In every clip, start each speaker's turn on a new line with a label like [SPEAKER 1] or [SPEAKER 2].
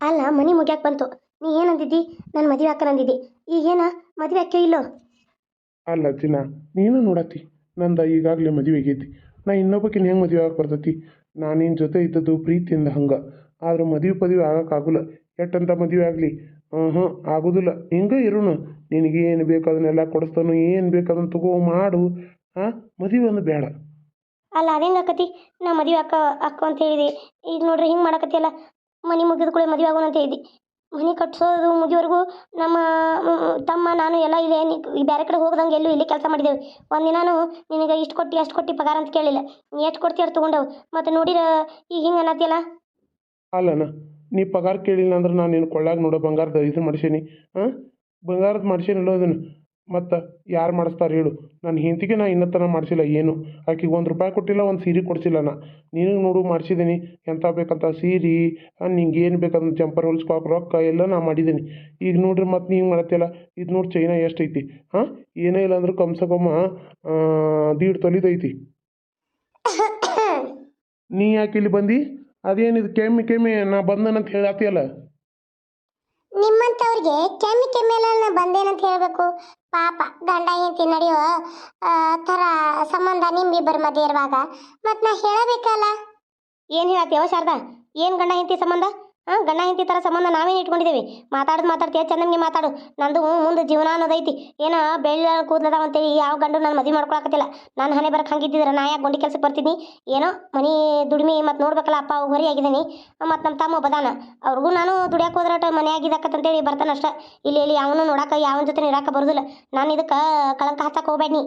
[SPEAKER 1] ಅಲ್ಲ ಮನಿ ಮುಗ್ಯಾಕ್ ಬಂತು. ನೀ ಏನಂದಿದ್ದಿ ನಾನು ಮದುವೆ ಹಾಕನಂದಿದ್ದಿ ಈಗೇನ ಮದುವೆ ಹಾಕ್ಯೋ ಇಲ್ಲೋ?
[SPEAKER 2] ಅಲ್ಲ ದಿನ ನೀನು ನೋಡತ್ತಿ. ನಂದ ಈಗಾಗಲೇ ಮದುವೆ ಆಗೈತಿ ನಾ ಇನ್ನೊಬ್ಬಕಿನ ಹೆಂಗೆ ಮದುವೆ ಆಗಕ್ಕೆ ಬರ್ತೈತಿ? ನಾ ನಿನ್ನ ಜೊತೆ ಇದ್ದದ್ದು ಪ್ರೀತಿಯಿಂದ ಹಂಗೆ. ಆದ್ರೆ ಮದುವೆ ಪದವಿ ಆಗೋಕ್ಕಾಗಲ್ಲ ಎಟ್ಟಂತ ಮದುವೆ ಆಗಲಿ? ಹ್ಞೂ ಹ್ಞೂ ಆಗೋದಿಲ್ಲ. ಹಿಂಗೆ ಇರೋಣ ನಿನಗೆ ಏನು ಬೇಕು ಅದನ್ನೆಲ್ಲ ಕೊಡಿಸ್ತಾನು. ಏನು ಬೇಕು ಅದನ್ನು ತಗೋ ಮಾಡು. ಹಾಂ ಮದುವೆ ಒಂದು ಬೇಡ.
[SPEAKER 1] ಅಲ್ಲ ಅದೇಂಗೆ ಆಕತಿ? ನಾ ಮದುವೆ ಅಕ್ಕ ಅಕ್ಕ ಅಂತ ಹೇಳಿದೆ. ಈಗ ನೋಡ್ರಿ ಹಿಂಗೆ ಮಾಡಕತ್ತಿಯಲ್ಲ. ಮನೆ ಮುಗಿದ ಕೂಡ ಮದುವೆ ಆಗೋಣ ಅಂತ ಹೇಳಿದಿ ಮನೆ ಕಟ್ಸೋದು ಮುಗಿಯೋವರೆಗೂ ನಮ್ಮ ತಮ್ಮ, ನಾನು ಎಲ್ಲ ಇಲ್ಲೇ ಬೇರೆ ಕಡೆ ಹೋಗ್ದಂಗೆ ಎಲ್ಲೂ ಇಲ್ಲಿ ಕೆಲಸ ಮಾಡಿದ್ದೇವೆ. ಒಂದಿನಾನು ನಿನಗೆ ಇಷ್ಟು ಕೊಟ್ಟು, ಅಷ್ಟು ಕೊಟ್ಟು ಪಗಾರ ಅಂತ ಕೇಳಿಲ್ಲ. ನೀ ಎಷ್ಟು ಕೊಡ್ತೀಯ ಅಷ್ಟು ತೊಗೊಂಡವು. ಮತ್ತು ನೋಡಿರ, ಈಗ ಹಿಂಗೆ ಅನ್ನತ್ತಿಯಲ್ಲ
[SPEAKER 2] ಅಲ್ಲನ ನೀ ಪಗಾರ ಕೇಳಿಲ್ಲ ಅಂದ್ರೆ ನಾನು ನಿನ್ನ ಕೊಳ್ಳಾಗ ನೋಡೋ ಬಂಗಾರದ ಇದು ಮಾಡ್ಸೀನಿ. ಹಾಂ? ಬಂಗಾರದ ಮಾಡ್ಸೀನಿ ಅದನ್ನು. ಮತ್ತು ಯಾರು ಮಾಡಿಸ್ತಾರೆ ಹೇಳು. ನನ್ನ ಹೆಂಡತಿಗೆ ನಾ ಇನ್ನೂ ತನಕ ಮಾಡಿಸಿಲ್ಲ ಏನು? ಆಕೆಗೆ ಒಂದು ರೂಪಾಯಿ ಕೊಟ್ಟಿಲ್ಲ ಒಂದು ಸೀರೆ ಕೊಡಿಸಿಲ್ಲ ನಾ. ನೀನು ನೋಡು ಮಾಡಿಸಿದ್ದೀನಿ ಎಂಥ ಬೇಕಂತ ಸೀರೆ ನಿಂಗೆ ಏನು ಬೇಕಂತ ಜಂಪರ್ ಹೊಲ್ಸ್ಕೊಳಕ್ಕೆ ರೊಕ್ಕ ಎಲ್ಲ ನಾ ಮಾಡಿದ್ದೀನಿ ಈಗ ನೋಡ್ರಿ ಮತ್ತು ನೀವು ಮಾಡತ್ತಿಲ್ಲ ಇದು ನೋಡಿ ಚೈನಾ ಎಷ್ಟೈತಿ. ಹಾಂ? ಏನೇ ಇಲ್ಲ ಅಂದ್ರೆ ಕಮ್ಸೆ ಕಮ್ಮ ದೀಡ್ ತೊಲಿದೈತಿ ನೀ ಯಾಕೆ ಇಲ್ಲಿ ಬಂದು? ಅದೇನಿದು ಕೆಮ್ಮಿ ಕೆಮ್ಮಿ ನಾ ಬಂದನಂತ ಹೇಳತ್ತಿಯಲ್ಲ?
[SPEAKER 1] ನಿಮ್ಮಂಥವ್ರಿಗೆ ಕೆಮ್ಮಿ ಕೆಮ್ಮೆಲ್ಲ ಬಂದೇನಂತ ಹೇಳಬೇಕು? ಪಾಪ ಗಂಡ ಹೆಂಡತಿ ನಡೆಯೋ ಥರ ಸಂಬಂಧ ನಿಮ್ಮಿಬ್ಬರ ಮಧ್ಯೆ ಇರುವಾಗ. ಮತ್ತು ನಾ ಹೇಳಬೇಕಲ್ಲ? ಏನು ಹೇಳತ್ತೇವ ಶಾರದಾ? ಏನು ಗಂಡ ಹೆಂಡತಿ ಸಂಬಂಧ? ಹಾಂ, ಗಂಡ ಹೆಂಡತಿ ಥರ ಸಂಬಂಧ ನಾವೇನು ಇಟ್ಕೊಂಡಿದ್ದೀವಿ ಮಾತಾಡೋದು ಮಾತಾಡ್ತೀಯ ಚಂದಂಗೆ ಮಾತಾಡು. ನಂದು ಮುಂದೆ ಜೀವನ ಅನ್ನೋದೈತಿ. ಏನು ಬೆಳ್ಳ ಕೂದಲದ ಅಂತೇಳಿ ಯಾವ ಗಂಡು ನಾನು ಮದುವೆ ಮಾಡ್ಕೊಳಕತ್ತಿಲ್ಲ. ನಾನು ಹಣೆ ಬರಕ್ಕೆ ಹಂಗಿದ್ದಿದ್ರೆ ನಾ ಯಾಕೆ ಗುಂಡಿ ಕೆಲಸಕ್ಕೆ ಬರ್ತೀನಿ ಏನೋ ಮನೆ ದುಡಿಮೆ ಮತ್ತು ನೋಡ್ಬೇಕಲ್ಲ, ಅಪ್ಪ ಹೊರಿ ಆಗಿದ್ದೀನಿ ಮತ್ತು ನಮ್ಮ ತಮ್ಮ ಬದಾನ ಅವ್ರಿಗೂ ನಾನು ದುಡಿಯಕ್ಕೆ ಹೋದ್ರಟ ಮನ್ಯಾಗ ಇದಾಕತ್ತಂತೇಳಿ ಬರ್ತಾನೆ ಅಷ್ಟ. ಇಲ್ಲಿ ಇಲ್ಲಿ ಅವನು ನೋಡಕ್ಕೆ ಯಾವನ ಜೊತೆ ಇರಾಕ ಬರೋದಿಲ್ಲ. ನಾನು ಇದಕ್ಕೆ ಕಳಂಕ ಹಚ್ಚಕ್ಕೆ ಹೋಗ್ಬೇಡಿ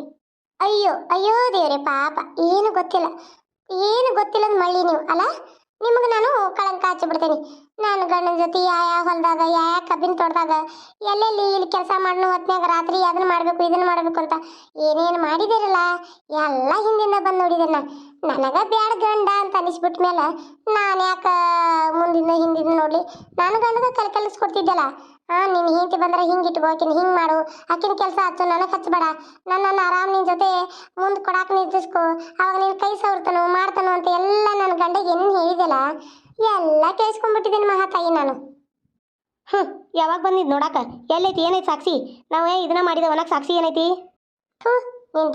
[SPEAKER 1] ಅಯ್ಯೋ ಅಯ್ಯೋ ದೇವ್ರಿ ಪಾಪ. ಏನು ಗೊತ್ತಿಲ್ಲ. ಏನು ಗೊತ್ತಿಲ್ಲ ಮಳಿ ಮಳ್ಳಿ ನೀವು, ಅಲ್ಲ? ನಿಮಗೆ ನಾನು ಕಳಂಕ ಹಚ್ಚಿ ಬಿಡ್ತೇನೆ. ನಾನು ಗಂಡನ ಜೊತೆ ಯಾ ಯಾ ಹೊಲದಾಗ, ಯಾ ಯಾವ ಕಬ್ಬಿನ ತೋಟದಾಗ, ಎಲ್ಲೆಲ್ಲಿ ಇಲ್ಲಿ ಕೆಲಸ ಮಾಡೋ ಹೊತ್ನ್ಯಾಗ ರಾತ್ರಿ ಅದನ್ನ ಮಾಡಬೇಕು ಇದನ್ನ ಮಾಡಬೇಕು ಅಂತ ಏನೇನು ಮಾಡಿದಿರಲ್ಲ, ಎಲ್ಲ ಹಿಂದಿಂದ ಬಂದು ನೋಡಿದನ್ನ ನನಗೆ ಬ್ಯಾಡ ಗಂಡ ಅಂತ ಅನಿಸ್ಬಿಟ್ಟ ಮೇಲೆ ನಾನು ಯಾಕೆ ಮುಂದಿನ ಹಿಂದಿಂದ ನೋಡ್ಲಿ? ನಾನು ಗಂಡದ ಕಲ್ ಕಲಿಸ್ಕೊಡ್ತಿದ್ದಲ್ಲ. ಹಾ ನಿನ್ನ ಹೆಂಡತಿ ಬಂದ್ರೆ ಹಿಂಗೆ ಇಟ್ಕೋ, ಆಕಿನ ಹಿಂಗೆ ಮಾಡು, ಆಕಿನ ಕೆಲಸ ಹಚ್ಚು, ನನಗೆ ಹಚ್ಚಬೇಡ. ನನ್ನನ್ನು ಆರಾಮ್ ನಿನ್ನ ಜೊತೆ ಮುಂದೆ ಕೊಡಾಕ ನಿಂತಿಸ್ಕೊ ಅವಾಗ ನಿನ್ನ ಕೈ ಸವರ್ತನು, ಮಾಡ್ತಾನು ಅಂತ ಎಲ್ಲ ನನ್ನ ಗಂಡಗೆ ಏನು ಹೇಳಿದೆಲ್ಲ ಎಲ್ಲ ಕೇಳಿಸ್ಕೊಂಡ್ಬಿಟ್ಟಿದ್ದೀನಿ ಮಹಾತಾಯಿ ನಾನು. ಹ್ಞೂ ಯಾವಾಗ ಬಂದಿದ್ದು ನೋಡಾಕ? ಎಲ್ಲೈತಿ, ಏನೈತಿ ಸಾಕ್ಷಿ ನಾವು ಇದನ್ನ ಮಾಡಿದ ಒನಕ್ಕೆ ಸಾಕ್ಷಿ ಏನೈತಿ? ಥೂ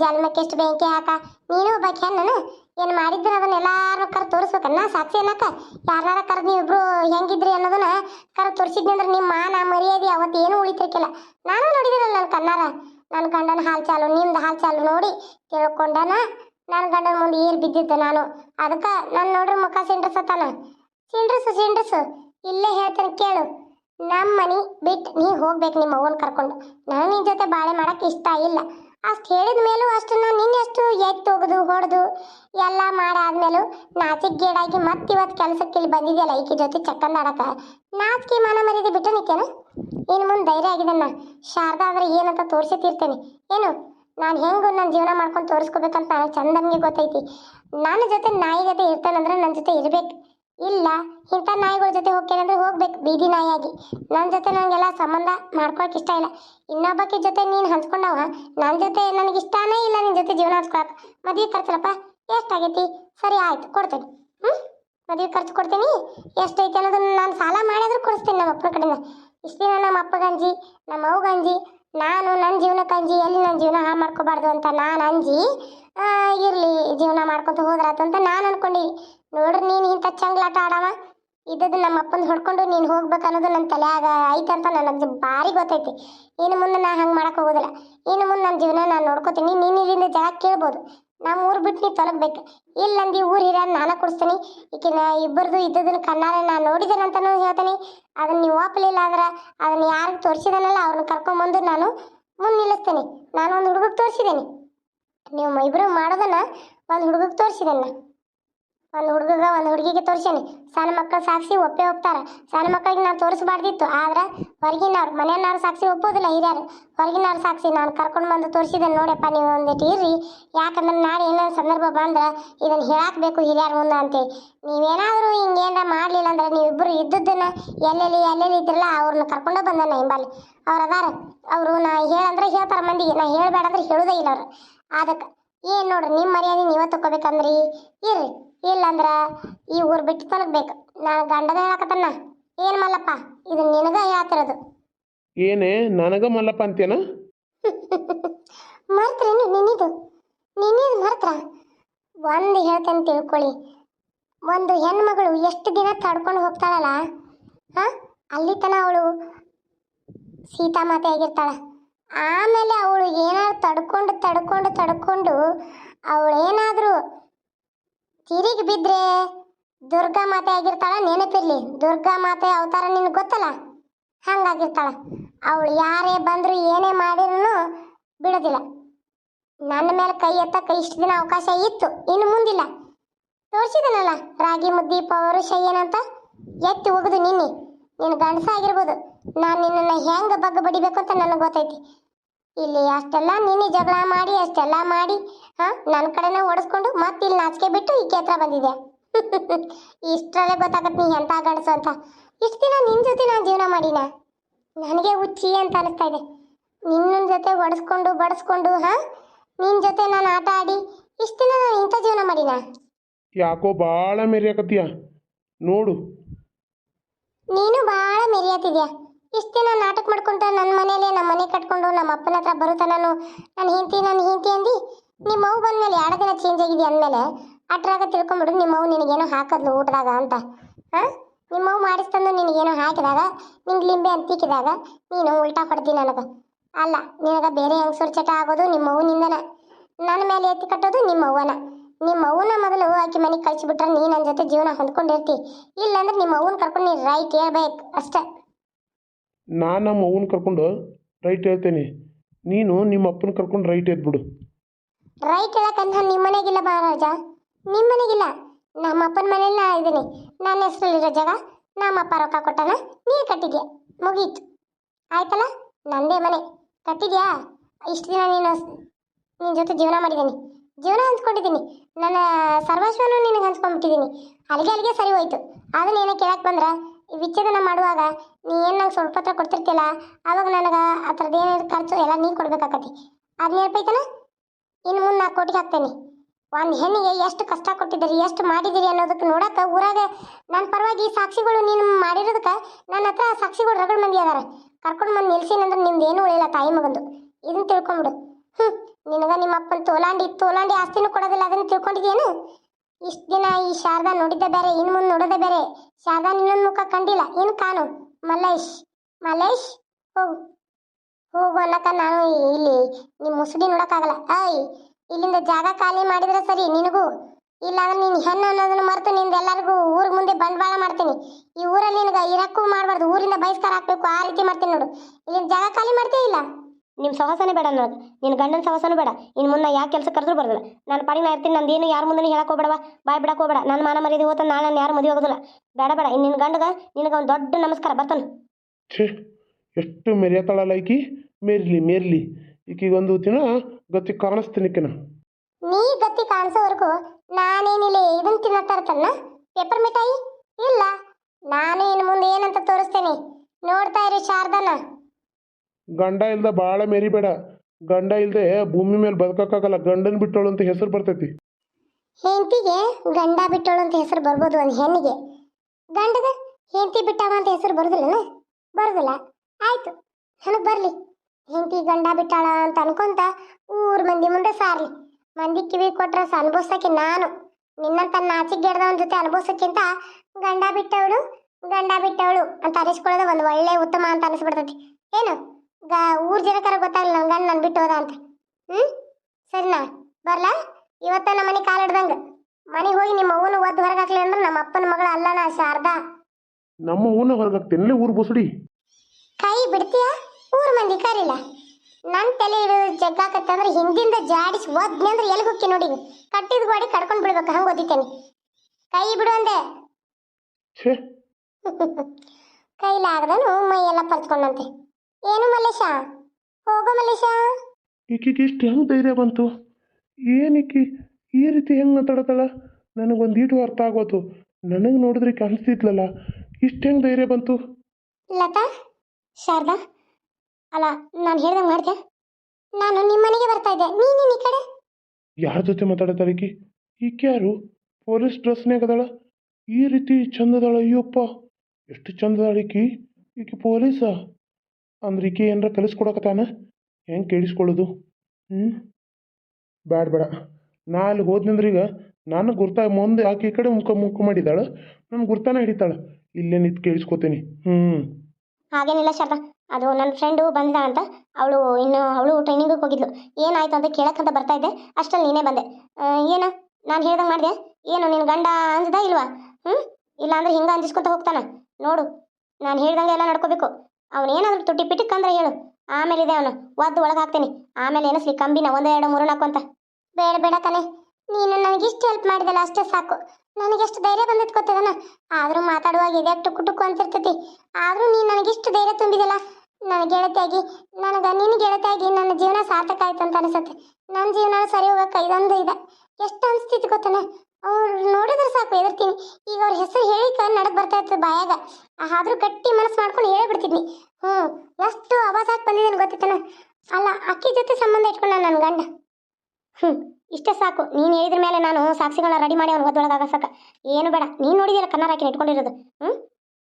[SPEAKER 1] ಜನ್ಮಕ್ಕೆ ಎಷ್ಟು ಬೆಂಕಿ ಹಾಕ. ನೀನು ಒಬ್ಬ ಹೆಣ್ಣನು, ಏನು ಮಾಡಿದ್ರೆ ಅದನ್ನ ಎಲ್ಲಾರು ಕರ್ ತೋರಿಸ್ಬೇಕನ್ನ ಸಾಕ್ಷಿ ಅನ್ನಕ? ಯಾರನ್ನಾರ ಕರೆದು ನೀವಿಬ್ರು ಹೆಂಗಿದ್ರಿ ಅನ್ನೋದನ್ನ ಕರ್ ತೋರಿಸಿದ್ನಿ ಅಂದ್ರೆ ನಿಮ್ಮ ಮಾನ ಮರ್ಯಾದೆ ಅವತ್ತು ಏನು ಉಳಿತಿರ್ಕಿಲ್ಲ. ನಾನು ನೋಡಿದಿರಲ್ಲ ನನ್ನ ಕಣ್ಣಾರ? ನನ್ನ ಗಂಡನ ಹಾಲ್ ಚಾಲು, ನಿಮ್ದು ಹಾಲ್ ಚಾಲು ನೋಡಿ ತಿಳ್ಕೊಂಡನ ನನ್ನ ಗಂಡನ ಮುಂದೆ ಏರ್ ಬಿದ್ದಿದ್ದೆ ನಾನು. ಅದಕ್ಕೆ ನಾನು ನೋಡ್ರಿ ಮುಖ ಸಿಂಡ್ರಸತ್ತಾನ? ಸಿಂಡ್ರಸು ಚಿಂಡ್ರಸು ಇಲ್ಲೇ ಹೇಳ್ತೇನೆ, ಕೇಳು. ನಮ್ಮ ಮನೆ ಬಿಟ್ಟು ನೀ ಹೋಗ್ಬೇಕು ನಿಮ್ಮ ಅವ್ವನ ಕರ್ಕೊಂಡು. ನಾನು ನಿನ್ನ ಜೊತೆ ಬಾಳೆ ಮಾಡಕ್ಕೆ ಇಷ್ಟ ಇಲ್ಲ. ಅಷ್ಟು ಹೇಳಿದ ಮೇಲೂ ಅಷ್ಟು ನಾನು ನಿನ್ನೆಷ್ಟು ಎತ್ತು ಹೋಗೋದು ಹೊಡೆದು ಎಲ್ಲ ಮಾಡಾದ್ಮೇಲೂ ನಾಚಿಕೆ ಗೇಡಾಗಿ ಮತ್ತೆ ಇವತ್ತು ಕೆಲಸಕ್ಕೆ ಇಲ್ಲಿ ಬಂದಿದೆಯಲ್ಲ ಈಕೆ ಜೊತೆ ಚಕ್ಕಂದ ಆಡಕ. ನಾಚಿಕೆ ಮಾನ ಮರ್ಯಾದೆ ಬಿಟ್ಟು ನಿಂತೇನು ಇನ್ನು ಮುಂದೆ ಧೈರ್ಯ ಆಗಿದನ್ನ ಶಾರದಾ ಅಂದರೆ ಏನಂತ ತೋರಿಸಿ ಏನು? ನಾನು ಹೆಂಗು ನನ್ನ ಜೀವನ ಮಾಡ್ಕೊಂಡು ತೋರಿಸ್ಕೋಬೇಕಂತ ನನಗೆ ಚಂದಂಗೆ ಗೊತ್ತೈತಿ. ನನ್ನ ಜೊತೆ ನಾಯಿ ಜೊತೆ ಇರ್ತಾನಂದ್ರೆ ನನ್ನ ಜೊತೆ ಇರ್ಬೇಕು. ಇಲ್ಲ, ಇಂಥ ನಾಯಿಗಳ ಜೊತೆ ಹೋಗ್ತೇನಂದ್ರೆ ಹೋಗ್ಬೇಕು, ಬೀದಿ ನಾಯಿಯಾಗಿ. ನನ್ನ ಜೊತೆ ನನಗೆಲ್ಲ ಸಂಬಂಧ ಮಾಡ್ಕೊಳಕ್ ಇಷ್ಟ ಇಲ್ಲ. ಇನ್ನೊಬ್ಬಕ್ಕೆ ಜೊತೆ ನೀನು ಹಂಚ್ಕೊಂಡವ ನನ್ನ ಜೊತೆ ನನಗೆ ಇಷ್ಟನೇ ಇಲ್ಲ ನಿನ್ನ ಜೊತೆ ಜೀವನ ಹಂಚ್ಕೊಳಕ್. ಮದುವೆ ಖರ್ಚಲಪ್ಪ ಎಷ್ಟಾಗೈತಿ ಸರಿ, ಆಯ್ತು, ಕೊಡ್ತೇನೆ. ಹ್ಞೂ ಮದುವೆ ಖರ್ಚು ಕೊಡ್ತೀನಿ? ಎಷ್ಟೈತಿ ಅನ್ನೋದನ್ನ ನಾನು ಸಾಲ ಮಾಡಿದ್ರು ಕೊಡಿಸ್ತೀನಿ ನಮ್ಮ ಅಪ್ಪನ ಕಡೆಯಿಂದ. ಇಷ್ಟು ದಿನ ನಮ್ಮ ಅಪ್ಪ ಗಂಜಿ ನಮ್ಮ ಅವ್ವ ಗಂಜಿ ನಾನು ನನ್ನ ಜೀವನಕ್ಕೆ ಅಂಜಿ ಎಲ್ಲಿ ನನ್ನ ಜೀವನ ಹಾಳು ಮಾಡ್ಕೋಬಾರ್ದು ಅಂತ ನಾನು ಅಂಜಿ ಇರಲಿ, ಜೀವನ ಮಾಡ್ಕೊತ ಹೋದ್ರಾತು ಅಂತ ನಾನು ಅನ್ಕೊಂಡಿವಿ ನೋಡ್ರಿ ನೀನು ಇಂಥ ಚಂಗ್ಲಾಟ ಆಡವ? ಇದ್ದದ್ದು ನಮ್ಮ ಅಪ್ಪನ ಹೊಡ್ಕೊಂಡು ನೀನು ಹೋಗ್ಬೇಕು ಅನ್ನೋದು ನನ್ನ ತಲೆಯಾಗ ಅಂತ ನನಗೆ ಭಾರಿ ಗೊತ್ತೈತಿ. ಇನ್ನು ಮುಂದೆ ನಾನು ಹಂಗೆ ಮಾಡಕ್ಕೆ ಹೋಗೋದಿಲ್ಲ. ಇನ್ನು ಮುಂದೆ ನನ್ನ ಜೀವನ ನಾನು ನೋಡ್ಕೋತೀನಿ. ನೀನು ಇಲ್ಲಿಂದ ಜಾಗ ಕೇಳ್ಬೋದು. ನಮ್ಮ ಊರು ಬಿಟ್ಟು ನೀ ತೊಲಗ್ಬೇಕು. ಇಲ್ಲ ನಂದು ಊರು ಹಿರಿಯರು ನಾನು ಕೊಡಿಸ್ತೀನಿ. ಈಕಿನ ಇಬ್ಬರದು ಇದ್ದದನ್ನ ಕಣ್ಣಾರೆ ನಾನು ನೋಡಿದ್ದೇನಂತನೂ ಹೇಳ್ತೀನಿ. ಅದನ್ನ ನೀವು ಒಪ್ಪಲಿಲ್ಲ ಅಂದ್ರೆ ಅದನ್ನ ಯಾರಿಗೆ ತೋರಿಸಿದಾನಲ್ಲ ಅವ್ರನ್ನ ಕರ್ಕೊಂಬಂದು ನಾನು ಮುಂದೆ ನಿಲ್ಲಿಸ್ತೇನೆ. ನಾನು ಒಂದು ಹುಡುಗಕ್ಕೆ ತೋರಿಸಿದ್ದೀನಿ ನೀವು ಇಬ್ಬರು ಮಾಡೋದನ್ನ ಒಂದು ಹುಡುಗಕ್ಕೆ ತೋರಿಸಿದ್ದೇನೆ ಒಂದು ಹುಡುಗಗ ಒಂದು ಹುಡುಗಿಗೆ ತೋರಿಸೇನಿ ಸಣ್ಣ ಮಕ್ಕಳು ಸಾಕ್ಷಿ ಒಪ್ಪೇ ಒಪ್ತಾರ. ಸಣ್ಣ ಮಕ್ಕಳಿಗೆ ನಾನು ತೋರಿಸಬಾರ್ದಿತ್ತು. ಆದ್ರೆ ಹೊರಗಿನವ್ರು ಮನೆಯವ್ರು ಸಾಕ್ಷಿ ಒಪ್ಪೋದಿಲ್ಲ ಹಿರಿಯರು. ಹೊರಗಿನವ್ರು ಸಾಕ್ಷಿ ನಾನು ಕರ್ಕೊಂಡು ಬಂದು ತೋರಿಸಿದೆ ನೋಡಪ್ಪ ನೀವು ಒಂದಿಟ್ಟು ಇರ್ರಿ. ಯಾಕಂದ್ರೆ ನಾಳೆ ಏನೋ ಸಂದರ್ಭ ಬಂದ್ರೆ ಇದನ್ನು ಹೇಳಾಕಬೇಕು ಹಿರಿಯರ ಮುಂದೆ ಅಂತೇಳಿ. ನೀವೇನಾದರೂ ಹಿಂಗೇನಾರ ಮಾಡಲಿಲ್ಲ ಅಂದ್ರೆ ನೀವಿಬ್ಬರು ಇದ್ದದ್ದನ್ನು ಎಲ್ಲೆಲ್ಲಿ ಎಲ್ಲೆಲ್ಲಿ ಇದ್ರಲ್ಲ ಅವ್ರನ್ನ ಕರ್ಕೊಂಡೇ ನಾ ಹಿಂಬಲ್ಲಿ. ಅವ್ರು ಅದಾರ. ಅವರು ನಾ ಹೇಳಂದ್ರೆ ಹೇಳ್ತಾರೆ ಮಂದಿಗೆ. ನಾ ಹೇಳಬೇಡ ಅಂದ್ರೆ ಹೇಳೋದೇ ಇಲ್ಲ ಅವ್ರು. ಅದಕ್ಕೆ ಏನು ನೋಡ್ರಿ ನಿಮ್ಮ ಮರ್ಯಾದೆ ನೀವೇ ತಗೋಬೇಕಂದ್ರಿ ಇರ್ರಿ. ಇಲ್ಲಂದ್ರ ಈ ಊರು ಬಿಟ್ಟು ತೊಲಗ್ಬೇಕು ನಾನು ಗಂಡದ ಹೇಳಕತ್ತನ್ನ ಏನು ಮಲ್ಲಪ್ಪ ಇದು ನಿನಗ ಹೇಳ್ತಿರೋದು.
[SPEAKER 2] ಏನೇ ನನಗ ಮಲ್ಲಪ್ಪ ಅಂತೇನ
[SPEAKER 1] ಮರ್ತ್ರೇನು ನಿನ್ನಿದು. ನಿನ್ನಿದು ಮರ್ತ್ರ. ಒಂದು ಹೇಳ್ತೇನೆ ತಿಳ್ಕೊಳ್ಳಿ ಒಂದು ಹೆಣ್ಮಗಳು ಎಷ್ಟು ದಿನ ತಡ್ಕೊಂಡು ಹೋಗ್ತಾಳಲ್ಲ ಹಾ? ಅಲ್ಲಿ ತನ ಅವಳು ಸೀತಾಮಾತೆ ಆಗಿರ್ತಾಳ. ಆಮೇಲೆ ಅವಳು ಏನಾದ್ರು ತಡ್ಕೊಂಡು ತಡ್ಕೊಂಡು ತಡ್ಕೊಂಡು ಅವಳೇನಾದರೂ ತಿರುಗಿ ಬಿದ್ರೆ ದುರ್ಗಾ ಮಾತೆ ಆಗಿರ್ತಾಳ ನೆನಪಿರ್ಲಿ ದುರ್ಗಾ ಮಾತೆ ಅವತಾರ ನಿನ್ ಗೊತ್ತಲ್ಲ? ಹಂಗಾಗಿರ್ತಾಳ. ಅವಳು ಯಾರೇ ಬಂದ್ರು ಏನೇ ಮಾಡಿದ್ರು ಬಿಡೋದಿಲ್ಲ. ನನ್ನ ಮೇಲೆ ಕೈ ಎತ್ತಕ್ಕೆ ಇಷ್ಟು ದಿನ ಅವಕಾಶ ಇತ್ತು, ಇನ್ನು ಮುಂದಿಲ್ಲ. ತೋರಿಸಿದನಲ್ಲ, ರಾಗಿ ಮುದ್ದಿ, ಪವರು ಏನಂತ ಎತ್ತಿ ಹೋಗುದು ನಿನ್ನೆ. ನೀನು ಗಂಡಸ ಆಗಿರ್ಬೋದು. ನಾನು ನಿನ್ನನ್ನು ಹೆಂಗೆ ಬಗ್ಗ ಬಡಿಬೇಕು ಅಂತ ನನಗೆ ಗೊತ್ತೈತಿ. ಇಲ್ಲಿ ಅಷ್ಟೆಲ್ಲ ನೀನು ಜಗಳ ಮಾಡಿ ಅಷ್ಟೆಲ್ಲ ಮಾಡಿ ಹಾಂ ನನ್ನ ಕಡೆನೇ ಓಡಿಸ್ಕೊಂಡು ಮತ್ತೆ ಇಲ್ಲಿ ನಾಚಿಕೆ ಬಿಟ್ಟು ಈಕೆ ಹತ್ರ ಬಂದಿದೆ ಇಷ್ಟರಲ್ಲೇ ಗೊತ್ತಾಗತ್ತೆ ನೀ ಎಂತ ಗಂಡಸು ಅಂತ. ಇಷ್ಟು ದಿನ ನಿನ್ನ ಜೊತೆ ನಾನು ಜೀವನ ಮಾಡಿನ? ನನಗೆ ಹುಚ್ಚಿ ಅಂತ ಅನಿಸ್ತಾ ಇದೆ. ನಿನ್ನ ಜೊತೆ ಹೊಡೆಸ್ಕೊಂಡು ಬಡಿಸ್ಕೊಂಡು ಹಾ ನಿನ್ನ ಜೊತೆ ನಾನು ಆಟ ಆಡಿ ಇಷ್ಟು ದಿನ ನಾನು ಇಂಥ ಜೀವನ ಮಾಡಿನ?
[SPEAKER 2] ಯಾಕೋ ಭಾಳ ಮೆರಿಯಾಕತ್ತೀಯ? ನೋಡು.
[SPEAKER 1] ನೀನು ಭಾಳ ಮೆರಿಯತ್ತಿದ್ಯಾ ಇಷ್ಟು ದಿನ ನಾಟಕ ಮಾಡ್ಕೊಂತ ನನ್ನ ಮನೆಯಲ್ಲೇ ನಮ್ಮ ಮನೆ ಕಟ್ಕೊಂಡು ನಮ್ಮ ಅಪ್ಪನ ಹತ್ರ ಬರುತ್ತಾ ನಾನು? ನನ್ನ ಹೆಂಡತಿ ನನ್ನ ಹೆಂಡತಿ ಅಂದು? ನಿಮ್ಮ ಮಗು ಬಂದ್ಮೇಲೆ ಎರಡು ದಿನ ಚೇಂಜ್ ಆಗಿದೆ ಅಂದಮೇಲೆ? ಅಟ್ರಾಗ ತಿಳ್ಕೊಂಬಿಡು ನಿಮ್ಮ ಮಗು ನಿನಗೇನೋ ಹಾಕದ್ಲು ಊಟದಾಗ ಅಂತ. ಹಾಂ? ನಿಮ್ಮ ಮಗು ಮಾಡಿಸ್ತಂದು ನಿನಗೇನೋ ಹಾಕಿದಾಗ, ನಿಂಗೆ ಲಿಂಬೆ ಅಂತಿಕ್ಕಿದಾಗ ನೀನು ಉಲ್ಟಾ ಕೊಡ್ತೀನಿ ನನಗೆ. ಅಲ್ಲ, ನಿನಗೆ ಬೇರೆ ಹೆಂಗಸೂರು ಚಟ ಆಗೋದು ನಿಮ್ಮ ಮಗುನಿಂದನ ನನ್ನ ಮೇಲೆ ಎತ್ತಿ ಕಟ್ಟೋದು ನಿಮ್ಮ ಅವ್ವನ. ನಿಮ್ಮ ಅವ್ವನ ಮೊದಲು ಆಕೆ ಮನೆಗೆ ಕಳಿಸಿಬಿಟ್ರೆ ನೀನು ನನ್ನ ಜೊತೆ ಜೀವನ ಹೊಂದ್ಕೊಂಡಿರ್ತಿ. ಇಲ್ಲಾಂದ್ರೆ ನಿಮ್ಮ ಅವ್ವನ ಕರ್ಕೊಂಡು ನೀನು ರೈಟ್ ಹೇಳ್ಬೇಕು ಅಷ್ಟೇ.
[SPEAKER 2] ನಾನು ನಮ್ಮ ಅವ್ವನ ಕರ್ಕೊಂಡು ರೈಟ್ ಹೇಳ್ತೇನೆ. ನೀನು ನಿಮ್ಮ ಅಪ್ಪನ ಕರ್ಕೊಂಡು ರೈಟ್ ಎದ್ಬಿಡು
[SPEAKER 1] ರೈಟ್ ಹೇಳಕ್ಕಂತ ನಿಮ್ಮ ಮನೆಗಿಲ್ಲ ಮಹಾರಾಜ ನಿಮ್ಮ ಮನೆಗಿಲ್ಲ. ನಮ್ಮ ಅಪ್ಪನ ಮನೇಲಿ ನಾ ಇದ್ದೀನಿ. ನನ್ನ ಹೆಸರಲ್ಲಿರೋ ಜಾಗ ನಮ್ಮ ಅಪ್ಪ ರೊಕ್ಕ ಕೊಟ್ಟಾನ ನೀ ಕಟ್ಟಿದ್ಯಾ? ಮುಗೀತು. ಆಯ್ತಲ್ಲ? ನಂದೇ ಮನೆ. ಕಟ್ಟಿದ್ಯಾ? ಇಷ್ಟು ದಿನ ನೀನು ನಿನ್ನ ಜೊತೆ ಜೀವನ ಮಾಡಿದ್ದೀನಿ. ಜೀವನ ಹಂಚ್ಕೊಂಡಿದ್ದೀನಿ. ನನ್ನ ಸರ್ವಸ್ವನೂ ನಿನಗೆ ಹಂಚ್ಕೊಂಡ್ಬಿಟ್ಟಿದ್ದೀನಿ. ಅಲ್ಲಿಗೆ ಅಲ್ಲಿಗೆ ಸರಿ ಹೋಯ್ತು. ಅದನ್ನ ಏನಕ್ಕೆ ಕೇಳಕ್ಕೆ ಬಂದ್ರೆ ವಿಚ್ಛೇದನ ಮಾಡುವಾಗ ನೀ ಏನು ನಂಗೆ ಸ್ವಲ್ಪ ಹತ್ರ ಕೊಡ್ತಿರ್ತಿಲ್ಲ ಆವಾಗ ನನಗೆ ಆ ಥರದ್ದು ಏನಾದ್ರು ಖರ್ಚು ಎಲ್ಲ ನೀ ಕೊಡ್ಬೇಕಾಕತಿ. ಅದು ನೆನಪೈತನ ಇನ್ನು ಮುಂದೆ ನಾ ಕೋಟಿಗೆ ಹಾಕ್ತೇನೆ. ಒಂದು ಹೆಣ್ಣಿಗೆ ಎಷ್ಟು ಕಷ್ಟ ಕೊಟ್ಟಿದ್ದೀರಿ, ಎಷ್ಟು ಮಾಡಿದ್ದೀರಿ ಅನ್ನೋದಕ್ಕೆ ನೋಡಕ್ಕೆ ಊರಾಗ ನನ್ನ ಪರವಾಗಿ ಸಾಕ್ಷಿಗಳು ನೀನು ಮಾಡಿರೋದಕ್ಕೆ ನನ್ನ ಹತ್ರ ಸಾಕ್ಷಿಗಳು ರಗಡ್ ಮಂದಿ ಅದಾರ. ಕರ್ಕೊಂಡು ಬಂದು ನಿಲ್ಸಿನಂದ್ರೆ ನಿಮ್ದು ಏನೂ ಉಳಿಲ್ಲ ತಾಯಿ ಮಗಂದು. ಇದನ್ನು ತಿಳ್ಕೊಂಬಿಡು. ಹ್ಞೂ ನಿನಗೆ ನಿಮ್ಮ ಅಪ್ಪನ ತೋಲಾಂಡಿ ತೋಲಾಂಡಿ ಆಸ್ತಿನೂ ಕೊಡೋದಿಲ್ಲ, ಅದನ್ನು ತಿಳ್ಕೊಂಡಿದ್ಯೇನು? ಇಷ್ಟು ದಿನ ಈ ಶಾರದಾ ನೋಡಿದ್ದೆ ಬೇರೆ ಇನ್ನು ಮುಂದೆ ನೋಡೋದೇ ಬೇರೆ. ಶಾರದಾ ನಿನ್ನ ಮುಖ ಕಂಡಿಲ್ಲ? ಇನ್ನು ಕಾನು? ಮಲ್ಲೇಶ್ ಮಲ್ಲೇಶ್, ಹೋಗು. ಹೋಗು ಅನ್ನಕ ನಾನು ಇಲ್ಲಿ ನಿಮ್ಮ ಮುಸುಡಿ ನೋಡೋಕ್ಕಾಗಲ್ಲ. ಐ ಇಲ್ಲಿಂದ ಜಾಗ ಖಾಲಿ ಮಾಡಿದ್ರೆ ಸರಿ ನಿನಗೂ. ಇಲ್ಲ ಅಂದ್ರೆ ನೀನು ಹೆಣ್ಣು ಅನ್ನೋದನ್ನ ಮರೆತು ನಿಂದೆಲ್ಲರಿಗೂ ಊರ್ ಮುಂದೆ ಬಂಡವಾಳ ಮಾಡ್ತೀನಿ. ಈ ಊರಲ್ಲಿ ನಿನಗೆ ಇರಕ್ಕೂ ಮಾಡಬಾರ್ದು. ಊರಿಂದ ಬಹಿಷ್ಕಾರ ಹಾಕ್ಬೇಕು. ಆ ರೀತಿ ಮಾಡ್ತೀನಿ ನೋಡು. ಇಲ್ಲಿಂದ ಜಾಗ ಖಾಲಿ ಮಾಡ್ತೀಯ ಇಲ್ಲ?
[SPEAKER 3] ನಿಮ್ಮ ಸಹವಾಸನೇ ಬೇಡ ನನಗೆ ನಿನ್ನ ಗಂಡನ ಸಹವಾಸನೂ ಬೇಡ. ಇನ್ನು ಮುನ್ನ ಯಾಕೆ ಕೆಲಸ ಕರೆದ್ರೂ ಬರೋದಿಲ್ಲ. ನಾನು ಪಾಡಿಗೆ ನಾ ಇರ್ತೀನಿ ನಂದೇನು ಯಾರ ಮುಂದೆ ಹೇಳಕ್ಕೆ ಹೋಗ್ಬೇಡವ? ಬಾಯ್ ಬಿಡಕ್ಕೆ ಹೋಗ್ಬೇಡ. ನನ್ನ ಮಾನ ಮರ್ಯಾದೆ ಹೋತ ನಾಳೆ ನಾನು ಯಾರು ಮದುವೆ ಹೋಗೋದಿಲ್ಲ ಬೇಡ ಬೇಡ. ಇನ್ನು ನಿನ್ನ ಗಂಡಗ ನಿನಗೆ ಒಂದು ದೊಡ್ಡ ನಮಸ್ಕಾರ. ಬರ್ತಾನೆ.
[SPEAKER 2] ಛೇ ಎಷ್ಟು ಮೆರೆಯತಾಳಲ್ಲ ಈಕಿ. Merely merely. ಈಕಿಗೊಂದು ದಿನ ಗತಿ ಕಾಣಿಸ್ತೀನಿ ಕಿನ
[SPEAKER 1] ನೀ ಗತಿ ಕಾಣಿಸೋವರೆಗೂ ನಾನೇನಿಲ್ಲ ಇದನ್ನ ತಿನ್ನತ್ತಾರತನ್ನ ಪೇಪರ್ ಮಿಠಾಯಿ? ಇಲ್ಲ. ನಾನು ಇನ್ನು ಮುಂದೆ ಏನಂತ ತೋರಿಸ್ತೇನೆ. ನೋಡ್ತಾ ಇರಿ ಶಾರದಾನ.
[SPEAKER 2] ಗಂಡ ಇಲ್ದ ಭಾಳ ಮೆರಿಬೇಡ. ಗಂಡ ಇಲ್ದೆ ಭೂಮಿ ಮೇಲೆ ಬದುಕಕ್ಕಾಗಲ್ಲ. ಗಂಡನ ಬಿಟ್ಟೋಳು ಅಂತ ಹೆಸರು ಬರ್ತೈತಿ.
[SPEAKER 1] ಹೆಂಡತಿಗೆ ಗಂಡ ಬಿಟ್ಟೋಳು ಅಂತ ಹೆಸರು ಬರ್ಬೋದು ಒಂದು ಹೆಣ್ಣಿಗೆ. ಗಂಡದ ಹೆಂಡತಿ ಬಿಟ್ಟವ ಅಂತ ಹೆಸರು ಬರುದಿಲ್ಲ ಬರುದಿಲ್ಲ. ಆಯ್ತು. ನನಗೆ ಬರಲಿ. ಹೆಂಡತಿ ಗಂಡ ಬಿಟ್ಟಾಳ ಅಂತ ಅನ್ಕೊಂತ ಊರ್ ಮಂದಿ ಮುಂದೆ ಸಾರ್ಲಿ. ಮಂದಿ ಕಿವಿ ಕೊಟ್ರ ಅನುಭವಿಸಕ್ಕೆ ನಾನು. ನಿನ್ನಂತ ನಾಚಿಗೆಡ್ದವನ ಜೊತೆ ಅನುಭವಿಸಕ್ಕಿಂತ ಗಂಡ ಬಿಟ್ಟವಳು ಗಂಡ ಬಿಟ್ಟವಳು ಅಂತ ಅನಿಸ್ಕೊಳ್ಳೋದು ಒಂದು ಒಳ್ಳೆ ಉತ್ತಮ ಅಂತ ಅನಿಸ್ಬಿಡ್ತೈತಿ. ಏನು? ಗ ಊರ್ ಜನಕರ ಗೊತ್ತಾಗಲ್ಲ ನನ್ನ ಗಂಡ ನಾನು ಬಿಟ್ಟು ಹೋದ ಅಂತ. ಹ್ಞೂ ಸರಿನಾ? ಬರಲಾ? ಇವತ್ತ ನಮ್ಮ ಮನೆ ಕಾಲಿಡ್ದಂಗ ಮನೆಗೆ ಹೋಗಿ ನಿಮ್ಮ ಅವ್ವನ ಒದ್ದು ಹೊರಗೆ ಹಾಕ್ಲಿ ಅಂದ್ರೆ ನಮ್ಮ ಅಪ್ಪನ ಮಗಳ ಅಲ್ಲನ ಶಾರದಾ.
[SPEAKER 2] ನಮ್ಮ ಹೂನ ಹೊರಗಾಗ್ತೇನೆ ಊರು ಬುಸುಡಿ?
[SPEAKER 1] ಕೈ ಬಿಡ್ತೀಯಾ? ಊರ್ ಮಂದಿ ಕರಿಲ್ಲ ನನ್ನ ತಲೆ ಹಿಡಿದು ಜಗ್ಗಾಕತ್ತಂದ್ರೆ ಹಿಂದಿಂದ ಜಾಡಿಸಿ ಒದ್ನಿ ಅಂದ್ರೆ ಎಲ್ಲಿ ಹುಕ್ಕಿ ನೋಡಿ ಕಟ್ಟಿದ ಗೋಡಿ ಕಡ್ಕೊಂಡು ಬಿಡ್ಬೇಕು ಹಂಗೆ ಓದಿತೇನೆ. ಕೈ ಬಿಡು ಅಂದೆ.
[SPEAKER 2] ಛೇ.
[SPEAKER 1] ಕೈಲಾಗದನು ಮೈ ಎಲ್ಲ ಪರ್ಚ್ಕೊಂಡಂತೆ ಏನು ಮಲ್ಲೇಶ? ಹೋಗೋ ಮಲ್ಲೇಶ.
[SPEAKER 2] ಈಕಿಗೆ ಇಷ್ಟು ಹೆಂಗೆ ಧೈರ್ಯ ಬಂತು? ಏನಿಕ್ಕಿ ಈ ರೀತಿ ಹೆಂಗೆ ಮಾತಾಡತಾಳ? ನನಗೊಂದೀಟು ಈಟು ಅರ್ಥ ಆಗೋದು. ನನಗೆ ನೋಡಿದ್ರೆ ಕಾಣಿಸ್ತಿದ್ಲಲ್ಲ ಇಷ್ಟು ಹೆಂಗೆ ಧೈರ್ಯ ಬಂತು?
[SPEAKER 1] ಲತಾ ಶಾರದಾ ಅಲ್ಲ ನಾನು ಹೇಳ್ದಂಗೆ ಮಾಡ್ದೆ ನಾನು ನಿಮ್ಮ ಮನೆಗೆ ಬರ್ತಾ ಇದ್ದೆ. ನೀನೇನು ಈ ಕಡೆ?
[SPEAKER 2] ಯಾರ ಜೊತೆ ಮಾತಾಡತಾಳ ಈಕಿ? ಈಕೆ ಯಾರು? ಪೊಲೀಸ್ ಡ್ರೆಸ್ನ್ಯಾಗ ಅದಾಳ? ಈ ರೀತಿ ಚಂದದಾಳ ಅಯ್ಯಪ್ಪ. ಎಷ್ಟು ಚಂದದಾಳ ಈಕಿ? ಈಕಿ ಪೊಲೀಸ? ಅಂದ್ರೆ ರಿಕಿ ಏನಾರ ಕಲಿಸ್ಕೊಡಕತ್ತಾನ ಹೆಂಗೆ ಕೇಳಿಸ್ಕೊಳ್ಳೋದು ಹ್ಞೂ ಬೇಡ ಬೇಡ ನಾ ಅಲ್ಲಿ ಹೋದ್ನಂದ್ರೆ ಈಗ ನಾನು ಗುರ್ತ ಮುಂದೆ ಆಕೆ ಈ ಕಡೆ ಮುಖ ಮುಖ ಮಾಡಿದಾಳೆ ನನ್ನ ಗುರ್ತಾನ ಹಿಡಿತಾಳೆ. ಇಲ್ಲೇ ನಿಂತು ಕೇಳಿಸ್ಕೊತೀನಿ. ಹ್ಞೂ
[SPEAKER 3] ಹಾಗೇನಿಲ್ಲ ಶಾರದಾ ಅದು ನನ್ನ ಫ್ರೆಂಡು ಬಂದ ಅಂತ ಅವಳು ಇನ್ನು ಅವಳು ಟ್ರೈನಿಂಗಿಗೆ ಹೋಗಿದ್ಲು. ಏನಾಯ್ತು ಅಂತ ಕೇಳಕ್ಕಂತ ಬರ್ತಾ ಇದ್ದೆ. ಅಷ್ಟರಲ್ಲಿ ನೀನೇ ಬಂದೆ. ಏನು? ನಾನು ಹೇಳ್ದಂಗೆ ಮಾಡಿದೆ? ಏನು ನಿನ್ನ ಗಂಡ ಅಂಜದ ಇಲ್ವಾ? ಹ್ಞೂ ಇಲ್ಲ ಅಂದ್ರೆ ಹಿಂಗೆ ಅಂಜಿಸ್ಕೊತ ಹೋಗ್ತಾನೆ? ನೋಡು. ನಾನು ಹೇಳ್ದಂಗೆ ಎಲ್ಲ ನಡ್ಕೋಬೇಕು. ಅವನು ತುಟ್ಟಿ ಪಿಟಕ್ಕಂದ್ರೆ ಹೇಳು. ಆಮೇಲೆ ಇದೆ ಅವನು. ಒದ್ದು ಒಳಗೆ ಹಾಕ್ತೀನಿ. ಆಮೇಲೆ ಏನಸ್ಲಿ ಕಂಬಿನ ಒಂದು, ಎರಡು, ಮೂರು ನಾಲ್ಕು ಅಂತ.
[SPEAKER 1] ಬೇಡ ಬೇಡ ಕಣೆ. ನೀನು ನನಗಿಷ್ಟು ಹೆಲ್ಪ್ ಮಾಡಿದಲ್ಲ ಅಷ್ಟೇ ಸಾಕು. ನನಗೆಷ್ಟು ಧೈರ್ಯ ಬಂದಿತ್ತು ಗೊತ್ತದನ? ಆದರೂ ಮಾತಾಡುವಾಗ ಇದೆ ಟುಕು ಟುಕು ಅಂತಿರ್ತೈತಿ. ಆದರೂ ನೀನು ನನಗಿಷ್ಟು ಧೈರ್ಯ ತುಂಬಿದಲ್ಲ? ನನ್ನ ಗೆಳತಿಯಾಗಿ, ನನಗೆ ನಿನ್ನ ಗೆಳತಿಯಾಗಿ ನನ್ನ ಜೀವನ ಸಾರ್ಥಕ ಆಯ್ತು ಅಂತ ಅನಿಸುತ್ತೆ. ನನ್ನ ಜೀವನ ಸರಿ ಹೋಗಕ್ಕೆ ಇದೊಂದು ಇದೆ. ಎಷ್ಟು ಅನಿಸ್ತಿತ್ತು ಗೊತ್ತಾನೆ? ಅವ್ರು ನೋಡಿದ್ರೆ ಸಾಕು ಎದುರ್ತೀನಿ ಈಗ ಅವ್ರ ಹೆಸರು ಹೇಳಿ ನಡಕ್ ಬರ್ತಾ ಇರ್ತದೆ ಬಾಯಾಗ. ಆದರೂ ಗಟ್ಟಿ ಮನಸ್ಸು ಮಾಡ್ಕೊಂಡು ಹೇಳ್ಬಿಡ್ತಿದ್ನಿ. ಹ್ಞೂ ಎಷ್ಟು ಅವಾಸಾಗಿ ಬಂದಿದ್ದೇನೆ ಗೊತ್ತಿತ್ತನ? ಅಲ್ಲ, ಅಕ್ಕಿ ಜೊತೆ ಸಂಬಂಧ ಇಟ್ಕೊಂಡ ನನ್ನ ಗಂಡ.
[SPEAKER 3] ಹ್ಞೂ ಇಷ್ಟೇ ಸಾಕು. ನೀನು ಹೇಳಿದ್ರ ಮೇಲೆ ನಾನು ಸಾಕ್ಷಿಗಳನ್ನ ರೆಡಿ ಮಾಡಿ ಅವ್ನು ಒದ್ದೊಳಗಾಗ ಸಾಕ. ಏನು ಬೇಡ, ನೀನು ನೋಡಿದಿಲ್ಲ ಕನ್ನಡ ಹಾಕಿ ಇಟ್ಕೊಂಡಿರೋದು. ಹ್ಞೂ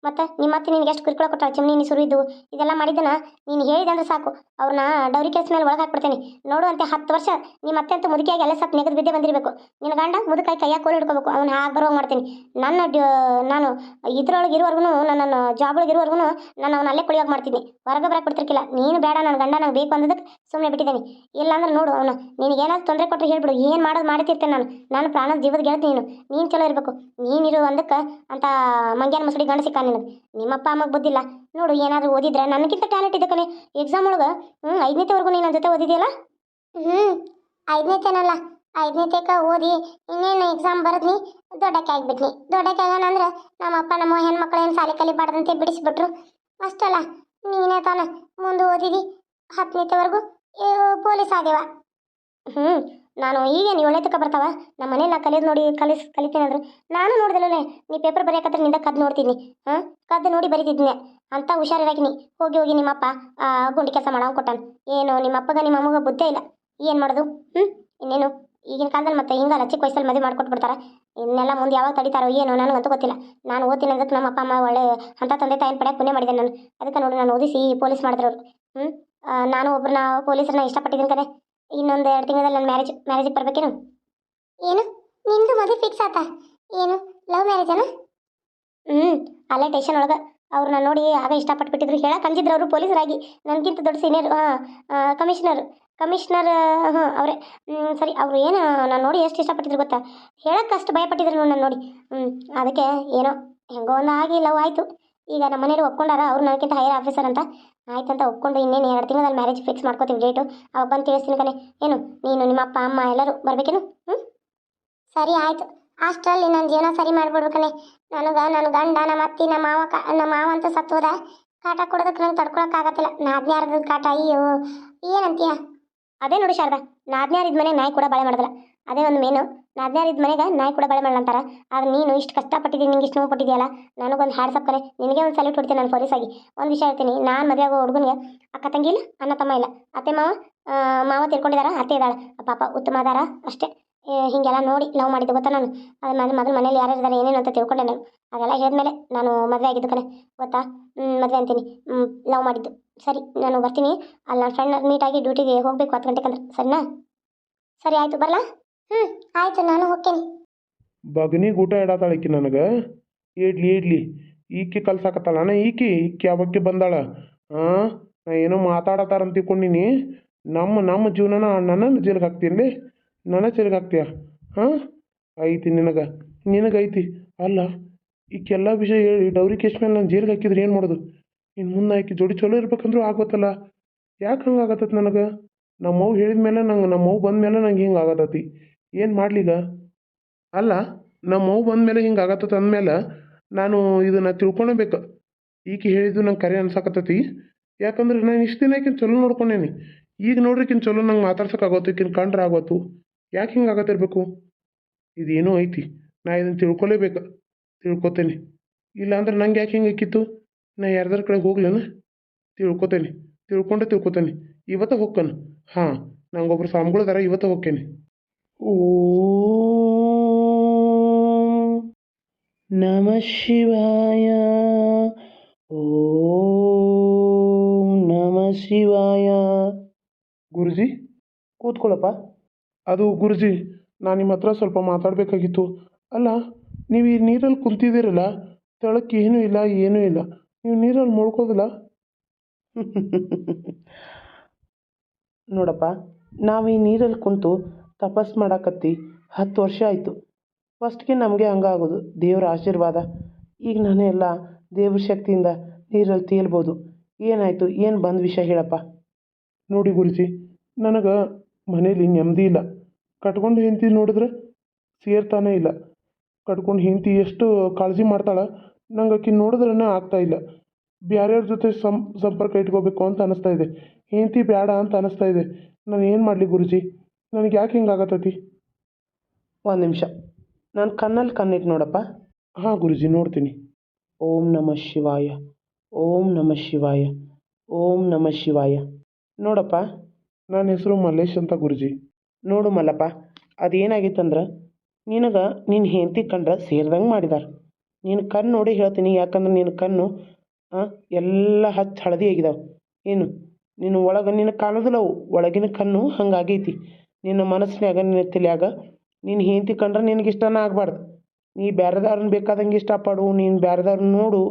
[SPEAKER 3] ಮತ್ತೆ ನಿಮ್ಮ ಅತ್ತೆ ನಿನಗೆ ಎಷ್ಟು ಕಿರ್ಕೊಳ ಕೊಟ್ಟಾಳೆ? ಚಿಮ್ನಿ ನೀನು ಸುರಿದು ಇದೆಲ್ಲ ಮಾಡಿದ್ದನ? ನೀನು ಹೇಳಿದೆ ಅಂದ್ರೆ ಸಾಕು. ಅವ್ರನ್ನ ಡೌರಿ ಕೇಸ್ ಮೇಲೆ ಒಳಗೆ ಹಾಕ್ಬಿಡ್ತೇನೆ. ನೋಡುವಂತೆ ಹತ್ತು ವರ್ಷ ನಿಮ್ಮ ಅತ್ತೆ ಅಂತ ಮುದುಕಿಯಾಗಿ ಎಲ್ಲ ಸತ್ತು ನೆಗೆದು ಬಿದ್ದೆ ಬಂದಿರಬೇಕು. ನಿನ್ನ ಗಂಡ ಮುದುಕಾಯಿ ಕೈಯಾಗ ಕೋಲು ಹಿಡ್ಕೋಬೇಕು. ಅವ್ನು ಹಾಗೆ ಬರೋ ಮಾಡ್ತೀನಿ. ನನ್ನ ನಾನು ಇದ್ರೊಳಗೆ ಇರುವವರೆಗೂ ನನ್ನ ಜಾಬ್ ಒಳಗೆ ಇರುವವರೆಗೂ ನಾನು ಅವ್ನು ಅಲ್ಲೇ ಕುಳಿಯೋಗಿ ಮಾಡ್ತೀನಿ. ಹೊರಗೆ ಬರಕ್ಕೆ ಬಿಡ್ತಿರ್ಕಿಲ್ಲ. ನೀನು ಬೇಡ ನನ್ನ ಗಂಡ ನಂಗೆ ಬೇಕು ಅಂದದಕ್ಕೆ ಸುಮ್ಮನೆ ಬಿಟ್ಟಿದ್ದೀನಿ. ಇಲ್ಲಾಂದ್ರೆ ನೋಡು ಅವನು, ನಿನಗೆ ಏನಾದ್ರು ತೊಂದರೆ ಕೊಟ್ಟರೆ ಹೇಳ್ಬಿಡು. ಏನು ಮಾಡೋದು ಮಾಡ್ತಿರ್ತೇನೆ ನಾನು. ನಾನು ಪ್ರಾಣದ ಜೀವದ ಗೆಳತಿ ನೀನು. ನೀನು ಚಲೋ ಇರಬೇಕು. ನೀನಿರು ಅಂದಕ್ಕೆ ಅಂತ ಮಂಗ್ಯಾನ ಮಸೂಡಿ ಗಂಡ ಸಿಕ್ಕ ನಿನಗೆ ನಿಮ್ಮಪ್ಪ ಅಮ್ಮಗೆ ಬುದ್ಧಿಲ್ಲ. ನೋಡು ಏನಾದರೂ ಓದಿದ್ರೆ ನನಗಿಂತ ಟ್ಯಾಲೆಂಟ್ ಇದೆ ಕಣೆ. ಎಕ್ಸಾಮ್ ಒಳಗೆ ಹ್ಞೂ ಐದನೇತೆವರೆಗೂ ನೀನು ನನ್ನ ಜೊತೆ ಓದಿದೆಯಲ್ಲ?
[SPEAKER 1] ಹ್ಞೂ ಐದನೇತೇನಲ್ಲ ಐದನೇತೇಕ ಓದಿ ಇನ್ನೇನು ಎಕ್ಸಾಮ್ ಬರೆದ್ನಿ ದೊಡ್ಡಕ್ಕೆ ಆಗಿಬಿಟ್ನಿ. ದೊಡ್ಡಕ್ಕೆ ಆಗ್ಯಾನಂದ್ರೆ ನಮ್ಮ ಅಪ್ಪ ನಮ್ಮ ಹೆಣ್ಮಕ್ಳು ಏನು ಸಾಲಿ ಕಲಿಬಾರ್ದಂತೆ ಬಿಡಿಸ್ಬಿಟ್ರು. ಅಷ್ಟಲ್ಲ ನೀನೇ ತಾನ ಮುಂದೆ ಓದಿದಿ. ಹತ್ತನೇತೆವರೆಗೂ ಪೊಲೀಸ್ ಆಗ್ಯವ
[SPEAKER 3] ಹ್ಞೂ ನಾನು ಈಗೇನು ಏಳನೇ ತಕ ಬರ್ತಾವ? ನಮ್ಮ ಮನೇಲಿ ನಾ ಕಲಿಯೋದು ನೋಡಿ ಕಲಿಸ್, ಕಲಿತೀನಿ ನಾನು ನೋಡ್ದಲ್ಲೇ ನೀ ಪೇಪರ್ ಬರೆಯಕತ್ರ ನಿಂದ ಕದ್ದು ನೋಡ್ತೀನಿ, ಹಾಂ? ಕದ್ದು ನೋಡಿ ಬರೀತಿದ್ನೆ ಅಂತ ಹುಷಾರಿರಾಕಿನಿ ಹೋಗಿ ಹೋಗಿ ನಿಮ್ಮಪ್ಪ ಗುಂಡಿ ಕೆಲಸ ಮಾಡೋ ಕೊಟ್ಟಾನ. ಏನು, ನಿಮ್ಮಪ್ಪಗ ನಿಮ್ಮ ಅಮ್ಮಗ ಬುದ್ಧಿ ಇಲ್ಲ. ಏನು ಮಾಡೋದು? ಹ್ಞೂ ಇನ್ನೇನು? ಈಗಿನ ಕಾಲದಲ್ಲಿ ಮತ್ತೆ ಹಿಂಗಲ್ಲ, ಚಿಕ್ಕ ವಯಸ್ಸಲ್ಲಿ ಮದುವೆ ಮಾಡ್ಕೊಟ್ಬಿಡ್ತಾರೆ. ಇನ್ನೆಲ್ಲ ಮುಂದೆ ಯಾವಾಗ ತಡಿತಾರೋ ಏನೋ ನನಗಂತೂ ಗೊತ್ತಿಲ್ಲ. ನಾನು ಓದ್ತೀನಿ ಅದಕ್ಕೆ ನಮ್ಮ ಅಪ್ಪ ಅಮ್ಮ ಒಳ್ಳೆ ಅಂತ ತಂದೆ ತಾಯಿನ ಪಡೆಯಕ್ಕೆ ಪುಣ್ಯ ಮಾಡಿದೆ ನಾನು. ಅದಕ್ಕೆ ನೋಡಿ ನಾನು ಓದಿಸಿ ಪೊಲೀಸ್ ಮಾಡಿದ್ರು ಹ್ಞೂ ನಾನು ಒಬ್ಬರನ್ನ ಪೊಲೀಸರನ್ನ ಇಷ್ಟಪಟ್ಟಿದ್ದೀನಿ ಕದೆ ಇನ್ನೊಂದು ಎರಡು ತಿಂಗಳಲ್ಲಿ ನನ್ನ ಮ್ಯಾರೇಜ್ ಮ್ಯಾರೇಜಿಗೆ ಬರ್ಬೇಕೇನು?
[SPEAKER 1] ಏನು? ನಿಂದು ಮದುವೆ ಫಿಕ್ಸ್ ಆತ? ಏನು? ಲವ್ ಮ್ಯಾರೇಜನ
[SPEAKER 3] ಹ್ಞೂ ಅಲ್ಲೇ ಟೇಷನ್ ಒಳಗೆ. ಅವ್ರನ್ನ ನೋಡಿ ಆಗ ಇಷ್ಟಪಟ್ಬಿಟ್ಟಿದ್ರು. ಹೇಳಕ್ಕೆ ಅಂಜಿದ್ರು ಅವರು ಪೊಲೀಸರಾಗಿ. ನನಗಿಂತ ದೊಡ್ಡ ಸೀನಿಯರ್ ಕಮಿಷನರ್ ಕಮಿಷನರ್ ಹಾಂ ಅವರೇ. ಸರಿ ಅವರು ಏನು ನಾನು ನೋಡಿ ಎಷ್ಟು ಇಷ್ಟಪಟ್ಟಿದ್ರು ಗೊತ್ತಾ? ಹೇಳಕ್ಕೆ ಅಷ್ಟು ಭಯಪಟ್ಟಿದ್ರು ನೋಡಿ ನಾನು ನೋಡಿ. ಹ್ಞೂ ಅದಕ್ಕೆ ಏನೋ ಹೆಂಗೋ ಒಂದು ಆಗಿ ಲವ್ ಆಯಿತು. ಈಗ ನಮ್ಮ ಮನೆಯವರು ಒಪ್ಕೊಂಡಾರ ಅವ್ರು ನನಗಿಂತ ಹೈಯರ್ ಆಫೀಸರ್ ಅಂತ. ಆಯ್ತಂತ ಒಪ್ಕೊಂಡು ಇನ್ನೇನು ಎರಡು ತಿಂಗಳಲ್ಲಿ ಮ್ಯಾರೇಜ್ ಫಿಕ್ಸ್ ಮಾಡ್ಕೋತೀವಿ ಡೇಟು ಅವಾಗ ಬಂದು ತಿಳಿಸ್ತೀನಿ ಕಣೆ. ಏನು, ನೀನು ನಿಮ್ಮ ಅಪ್ಪ, ಅಮ್ಮ ಎಲ್ಲರೂ ಬರಬೇಕೇನು ಹ್ಞೂ
[SPEAKER 1] ಸರಿ ಆಯಿತು. ಅಷ್ಟರಲ್ಲಿ ನನ್ನ ಜೀವನ ಸರಿ ಮಾಡ್ಬಿಡ್ಬೇಕನೆ ನನಗೆ, ನನ್ನ ಗಂಡ, ನಮ್ಮ ಅತ್ತಿ, ನಮ್ಮ ಮಾವ ಕಾ, ನಮ್ಮ ಮಾವ ಅಂತ ಸತ್ತು ಹೋದ ಕಾಟ ಕೊಡೋದಕ್ಕೆ ನಂಗೆ ತಡ್ಕೊಳಕ್ಕಾಗತ್ತಿಲ್ಲ ನಾದ್ನ್ಯಾರದ ಕಾಟ, ಅಯ್ಯೋ. ಏನಂತೀಯ?
[SPEAKER 3] ಅದೇ ನೋಡಿ ಶಾರದಾ ನಾದ್ನ್ಯಾರಿದ ಮನೆ ನಾಯಿ ಕೂಡ ಬಾಳೆ ಮಾಡೋದಿಲ್ಲ. ಅದೇ ಒಂದು ಮೇನು. ಇದ್ದ ಮನೆಗೆ ನಾಯಿ ಕೂಡ ಬಳೆ ಮಾಡಲ್ಲ ಅಂತಾರ ಆದ್ರೆ ನೀನು ಇಷ್ಟು ಕಷ್ಟಪಟ್ಟಿದ್ದೀನಿ ನಿಂಗೆ ಇಷ್ಟು ನೋವು ಪಟ್ಟಿದೆಯಲ್ಲ ನನಗೊಂದು ಹಾಡು ಸಪ್ಪರೆ ನಿನಗೆ ಒಂದು ಸಲ್ಯೂಟ್ ಹೊಡ್ತೀನಿ ನಾನು ಪೊಲೀಸಾಗಿ ಒಂದು ವಿಷಯ ಹೇಳ್ತೀನಿ, ನಾನು ಮದುವೆ ಆಗೋ ಹುಡುಗನಿಗೆ ಅಕ್ಕ ತಂಗಿ ಇಲ್ಲ, ಅಣ್ಣ ತಮ್ಮ ಇಲ್ಲ. ಅತ್ತೆ ಮಾವ ಮಾವ ತಿಳ್ಕೊಂಡಿದಾರ, ಅತ್ತೆ ಇದ್ದಾಳೆ ಪಾಪ ಉತ್ತಮ ಅದಾರ ಅಷ್ಟೇ. ಹೀಗೆಲ್ಲ ನೋಡಿ ಲವ್ ಮಾಡಿದ್ದು ಗೊತ್ತಾ ನಾನು? ಅದು ಮನೆ ಮೊದಲು ಮನೇಲಿ ಯಾರು ಇದ್ದಾರೆ ಏನೇನು ಅಂತ ತಿಳ್ಕೊಂಡೆ ನಾನು. ಅದೆಲ್ಲ ಹೇಳಿದ್ಮೇಲೆ ನಾನು ಮದುವೆ ಆಗಿದ್ದು ಕಣೆ. ಗೊತ್ತಾ? ಮದುವೆ ಅಂತೀನಿ. ಲವ್ ಮಾಡಿದ್ದು. ಸರಿ, ನಾನು ಬರ್ತೀನಿ. ಅಲ್ಲಿ ನನ್ನ ಫ್ರೆಂಡ್ ಮೀಟಾಗಿ ಡ್ಯೂಟಿಗೆ ಹೋಗಬೇಕು ಹತ್ತು ಗಂಟೆಗೆ ಅಂದ್ರೆ ಸರಿನಾ? ಸರಿ, ಆಯಿತು. ಬರಲಾ?
[SPEAKER 1] ಹ್ಞೂ ಆಯ್ತು, ನಾನು ಹೋಗ್ತೇನೆ.
[SPEAKER 2] ಬಗನಿಗೆ ಊಟ ಇಡತಾಳ ಈಕಿ ನನಗೆ. ಇಡ್ಲಿ ಇಡ್ಲಿ ಈಕಿ ಕಲ್ಸಾಕತ್ತಾಳ. ಈಕಿ ಈಕಿ ಯಾವಕ್ಕೆ ಬಂದಾಳ? ಹಾಂ ನಾ ಏನೋ ಮಾತಾಡತ್ತಾರ ಅಂತ ತಿಳ್ಕೊಂಡಿನಿ ನಮ್ಮ ನಮ್ಮ ಜೀವನನ ನನ್ನ ಜೈಲಿಗೆ ಹಾಕ್ತೀನಿ ನನ್ನ ಜೈಲಿಗೆ ಹಾಕ್ತೀಯ? ಹಾಂ? ಐತಿ ನಿನಗೆ. ನಿನಗೆ ಐತಿ ಅಲ್ಲ ಈಕೆಲ್ಲ ವಿಷಯ ಹೇಳಿ ಡೌರಿ ಕೇಸ್ ಮೇಲೆ ನಾನು ಜೈಲಿಗೆ ಹಾಕಿದ್ರೆ ಏನು ಮಾಡೋದು? ಇನ್ನು ಮುಂದೆ ಆಕೆ ಜೋಡಿ ಚಲೋ ಇರ್ಬೇಕಂದ್ರೂ ಆಗೋತ್ತಲ್ಲ ಯಾಕೆ ಹಂಗೆ ಆಗತ್ತೈತಿ ನನಗೆ? ನಮ್ಮವ್ ಹೇಳಿದ ಮೇಲೆ ನಂಗೆ ನಮ್ಮವ್ ಬಂದ ಮೇಲೆ ನಂಗೆ ಹಿಂಗೆ ಆಗತ್ತೈತಿ ಏನು ಮಾಡ್ಲೀಗ ಅಲ್ಲ ನಮ್ಮ ಅವ್ವ ಬಂದ ಮೇಲೆ ಹಿಂಗೆ ಆಗತ್ತದ ಅಂದಮೇಲೆ ನಾನು ಇದನ್ನು ತಿಳ್ಕೊಳಬೇಕು. ಈಕೆ ಹೇಳಿದ್ದು ನಂಗೆ ಕರೆ ಅನ್ಸಕತ್ತೈತಿ. ಯಾಕಂದ್ರೆ ನಾನು ಇಷ್ಟು ದಿನ ಈಕಿನ ಚಲೋ ನೋಡ್ಕೊಂಡೇನಿ. ಈಗ ನೋಡ್ರಿ ಈಕಿನ ಚಲೋ ನಂಗೆ ಮಾತಾಡ್ಸೋಕ್ಕಾಗೋತು ಈಕಿನ ಕಂಡ್ರೆ ಆಗೋತು. ಯಾಕೆ ಹಿಂಗೆ ಆಗತ್ತಿರ್ಬೇಕು? ಇದೇನೋ ಐತಿ. ನಾ ಇದನ್ನು ತಿಳ್ಕೊಲೇಬೇಕು ತಿಳ್ಕೊತೇನೆ. ಇಲ್ಲಾಂದ್ರೆ ನಂಗೆ ಯಾಕೆ ಹಿಂಗೆ ಇಕ್ಕಿತ್ತು ನಾ ಯಾರ್ದಾರ ಕಡೆ ಹೋಗ್ಲೇನ? ತಿಳ್ಕೊತೇನೆ. ತಿಳ್ಕೊಂಡೆ ತಿಳ್ಕೊತೇನೆ. ಇವತ್ತು ಹೋಗ್ಕನು. ಹಾಂ, ನಂಗೊಬ್ರು ಸ್ವಾಮಿಗಳದಾರ ಇವತ್ತು ಹೋಗ್ತೇನೆ ಓಂ ನಮ ಶಿವಾಯ ಓಂ ನಮ ಶಿವಾಯ
[SPEAKER 4] ಗುರುಜಿ
[SPEAKER 2] ಕೂತ್ಕೊಳ್ಳಪ್ಪ.
[SPEAKER 4] ಅದು ಗುರುಜಿ ನಾನು ನಿಮ್ಮ ಹತ್ರ ಸ್ವಲ್ಪ ಮಾತಾಡಬೇಕಾಗಿತ್ತು. ಅಲ್ಲ ನೀವು ಈ ನೀರಲ್ಲಿ ಕುಂತಿದ್ದೀರಲ್ಲ ತಳಕ್ಕೆ ಏನೂ ಇಲ್ಲ ಏನೂ ಇಲ್ಲ. ನೀವು ನೀರಲ್ಲಿ ಮುಳ್ಕೋದಿಲ್ಲ?
[SPEAKER 2] ನೋಡಪ್ಪ ನಾವು ಈ ನೀರಲ್ಲಿ ಕುಂತು ತಪಸ್ ಮಾಡಾಕತ್ತಿ. ಹತ್ತು ವರ್ಷ ಆಯಿತು. ಫಸ್ಟ್ಗೆ ನಮಗೆ ಹಂಗಾಗೋದು ದೇವ್ರ ಆಶೀರ್ವಾದ. ಈಗ ನಾನು ಎಲ್ಲ ದೇವ್ರ ಶಕ್ತಿಯಿಂದ ನೀರಲ್ಲಿ ತೇಲ್ಬೋದು. ಏನಾಯಿತು? ಏನು ಬಂದ ವಿಷಯ ಹೇಳಪ್ಪ?
[SPEAKER 4] ನೋಡಿ ಗುರುಜಿ, ನನಗೆ ಮನೇಲಿ ನೆಮ್ಮದಿ ಇಲ್ಲ. ಕಟ್ಕೊಂಡು ಹೆಂಡತಿ ನೋಡಿದ್ರೆ ಸೇರ್ತಾನೇ ಇಲ್ಲ. ಕಟ್ಕೊಂಡು ಹೆಂಡತಿ ಎಷ್ಟು ಕಾಳಜಿ ಮಾಡ್ತಾಳೆ, ನಂಗೆ ಆಕಿ ನೋಡಿದ್ರೇ ಆಗ್ತಾ ಇಲ್ಲ. ಬ್ಯಾರ್ಯಾರ ಜೊತೆ ಸಂಪರ್ಕ ಇಟ್ಕೋಬೇಕು ಅಂತ ಅನಿಸ್ತಾ ಇದೆ. ಹೆಂಡತಿ ಬೇಡ ಅಂತ ಅನಿಸ್ತಾ ಇದೆ. ನಾನು ಏನು ಮಾಡಲಿ ಗುರುಜಿ? ನನಗೆ ಯಾಕೆ ಹಿಂಗೆ ಆಗತ್ತೈತಿ
[SPEAKER 2] ಒಂದು ನಿಮಿಷ. ನಾನು ಕಣ್ಣಲ್ಲಿ ಕಣ್ಣಿಟ್ಟು ನೋಡಪ್ಪ.
[SPEAKER 4] ಹಾಂ ಗುರುಜಿ ನೋಡ್ತೀನಿ.
[SPEAKER 2] ಓಂ ನಮ ಶಿವಾಯ. ಓಂ ನಮ ಶಿವಾಯ. ಓಂ ನಮ ಶಿವಾಯ. ನೋಡಪ್ಪ.
[SPEAKER 4] ನನ್ನ ಹೆಸರು ಮಲ್ಲೇಶ್ ಅಂತ ಗುರುಜಿ.
[SPEAKER 2] ನೋಡು ಮಲ್ಲಪ್ಪ ಅದೇನಾಗಿತ್ತಂದ್ರೆ ನಿನಗೆ ನಿನ್ನ ಹೆಂಡತಿ ಕಂಡ್ರೆ ಸೇರ್ದಂಗೆ ಮಾಡಿದಾರೆ. ನೀನು ಕಣ್ಣು ನೋಡಿ ಹೇಳ್ತೀನಿ ಯಾಕಂದ್ರೆ ನಿನ್ನ ಕಣ್ಣು ಎಲ್ಲ ಹಚ್ಚ ಹಳದಿ ಆಗಿದಾವೆ. ಏನು ನಿನ್ನ ಒಳಗೆ ನಿನಗೆ ಕಾಣೋದಿಲ್ಲ ಅವು ಒಳಗಿನ ಕಣ್ಣು ಹಂಗಾಗೈತಿ. ನಿನ್ನ ಮನಸ್ಸಿನಾಗ ನಿನ್ನ ತಲೆಯಾಗ, ನಿನ್ನ ಹೆಂಡತಿ ಕಂಡ್ರೆ ನಿನಗೆ ಇಷ್ಟನೇ ಆಗಬಾರ್ದು. ನೀ ಬೇರೆದವ್ರನ್ನ ಬೇಕಾದಂಗೆ ಇಷ್ಟಪಡು, ನೀನು ಬೇರೆದವ್ರನ್ನ ನೋಡು.